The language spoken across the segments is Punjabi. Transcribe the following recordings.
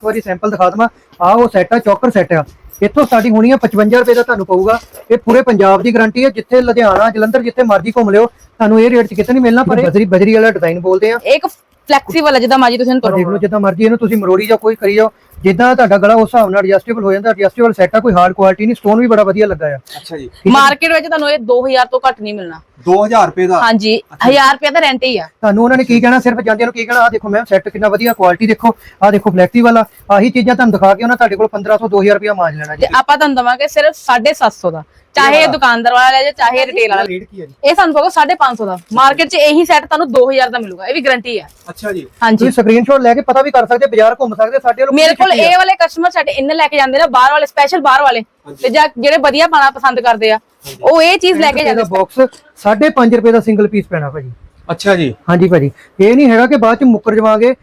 ਇੱਕ ਵਾਰੀ ਸੈਂਪਲ ਦਿਖਾ ਦਵਾਂ। ਆ ਉਹ ਸੈੱਟ ਆ ਚੌਕਰ ਸੈੱਟ ਆ। ਇੱਥੋਂ ਸਟਾਰਟਿੰਗ ਹੋਣੀ ਆ 55 ਰੁਪਏ ਦਾ ਤੁਹਾਨੂੰ ਪਊਗਾ। ਇਹ ਪੂਰੇ ਪੰਜਾਬ ਦੀ ਗਾਰੰਟੀ ਹੈ ਜਿੱਥੇ ਲੁਧਿਆਣਾ ਜਲੰਧਰ ਜਿੱਥੇ ਮਰਜ਼ੀ ਘੁੰਮ ਲਿਓ। ਤੁਹਾਨੂੰ ਇਹ ਰੇਟ 'ਚ ਕਿਤੇ ਨਹੀਂ ਮਿਲਣਾ ਪਰ ਬਜਰੀ ਬਜਰੀ ਵਾਲਾ ਡਿਜ਼ਾਈਨ ਬੋਲਦੇ ਆ। ਇੱਕ ਫਲੈਕਸੀਬਲ ਹੈ ਜਿੱਦਾਂ ਮਰਜ਼ੀ ਤੁਸੀਂ ਇਹਨੂੰ ਦੇਖ ਲਓ ਜਿੱਦਾਂ ਮਰਜ਼ੀ ਇਹਨੂੰ ਤੁਸੀਂ ਮਰੋੜੀ ਜਾਂ ਕੋਈ ਕਰੀ ਜਾਓ। ਜਿੱਦਾਂ ਤੁਹਾਡਾ ਗਲਾ ਉਸ ਹਿਸਾਬ ਨਾਲ ਐਡਜਸਟੇਬਲ ਹੋ ਜਾਂਦਾ ਐਡਜਸਟੇਬਲ ਸੈੱਟ ਆ ਕੋਈ ਹਾਰਡ ਕੁਆਲਿਟੀ ਨਹੀਂ ਸਟੋਨ ਵੀ ਬੜਾ ਵਧੀਆ ਲੱਗਾ ਆ। ਅੱਛਾ ਜੀ। ਮਾਰਕੀਟ ਵਿੱਚ ਤੁਹਾਨੂੰ ਇਹ 2000 ਤੋਂ ਘੱਟ ਨਹੀਂ ਮਿਲਣਾ। 2000 ਰੁਪਏ ਦਾ? ਹਾਂਜੀ 1000 ਰੁਪਏ ਦਾ ਰੈਂਟ ਹੀ ਆ। ਤੁਹਾਨੂੰ ਉਹਨਾਂ ਨੇ ਕੀ ਕਹਿਣਾ ਸਿਰਫ ਜਾਂਦਿਆਂ ਨੂੰ ਕੀ ਕਹਿਣਾ ਆ ਦੇਖੋ ਮੈਮ ਸੈੱਟ ਕਿੰਨਾ ਵਧੀਆ ਕੁਆਲਿਟੀ ਦੇਖੋ ਆ ਦੇਖੋ ਫਲੈਕਸੀ ਵਾਲਾ ਆਹੀ ਚੀਜ਼ਾਂ ਤੁਹਾਨੂੰ ਦਿਖਾ ਕੇ ਉਹਨਾਂ ਤੁਹਾਡੇ ਕੋਲ 1500 2000 ਰੁਪਇਆ ਮਾਜ ਲੈਣਾ ਜੀ। ਆਪਾਂ ਤੁਹਾਨੂੰ ਦਵਾਂਗੇ ਸਿਰਫ 750 ਦਾ। ਚਾਹੇ ਇਹ ਦੁਕਾਨਦਾਰ ਵਾਲਾ ਲੈ ਜਾਏ ਚਾਹੇ ਰਿਟੇਲ ਵਾਲਾ ਰੇਟ ਕੀ ਹੈ ਜੀ? ਇਹ ਸਾਨੂੰ ਪਊਗਾ 550 ਦਾ। ਮਾਰਕੀਟ 'ਚ ਇਹੀ ਸੈੱਟ ਤੁਹਾਨੂੰ 2000 ਦਾ ਮਿਲੂਗਾ। ਇਹ ਵੀ ਗਾਰੰਟੀ ਆ ਅੱਛਾ ਜੀ। ਹਾਂਜੀ। ਤੁਸੀਂ ਸਕਰੀਨਸ਼ਾਟ ਲੈ ਕੇ ਪਤਾ ਵੀ ਕਰ ਸਕਦੇ ਬਾਜ਼ਾਰ ਘੁੰਮ ਸਕਦੇ ਸਾਡੇ ਵੱਲੋਂ ਮੇਰੇ ਕੋਲ ਇਹ ਵਾਲੇ ਕਸਟਮਰ ਸਾਡੇ ਇੰਨੇ ਲੈ ਕੇ ਜਾਂਦੇ ਨੇ ਬਾਹਰ ਵਾਲੇ ਸਪੈਸ਼ਲ ਬਾਹਰ ਵਾਲੇ। ਤੇ ਜਾਂ ਜਿਹੜੇ ਵਧੀਆ ਪਾਣਾ ਪਸੰਦ ਕਰਦੇ ਆ ਉਹ ਇਹ ਚੀਜ਼ ਲੈ ਕੇ ਜਾਂਦੇ ਬਾਕਸ 5.5 ਰੁਪਏ ਦਾ ਸਿੰਗਲ ਪੀਸ ਪੈਣਾ ਭਾਜੀ। ਅੱਛਾ ਜੀ। ਹਾਂਜੀ ਭਾਜੀ। ਇਹ ਨਹੀਂ ਹੈਗਾ ਕਿ ਬਾਅਦ ਚ ਮੁੱਕਰ ਜਵਾਂਗੇ।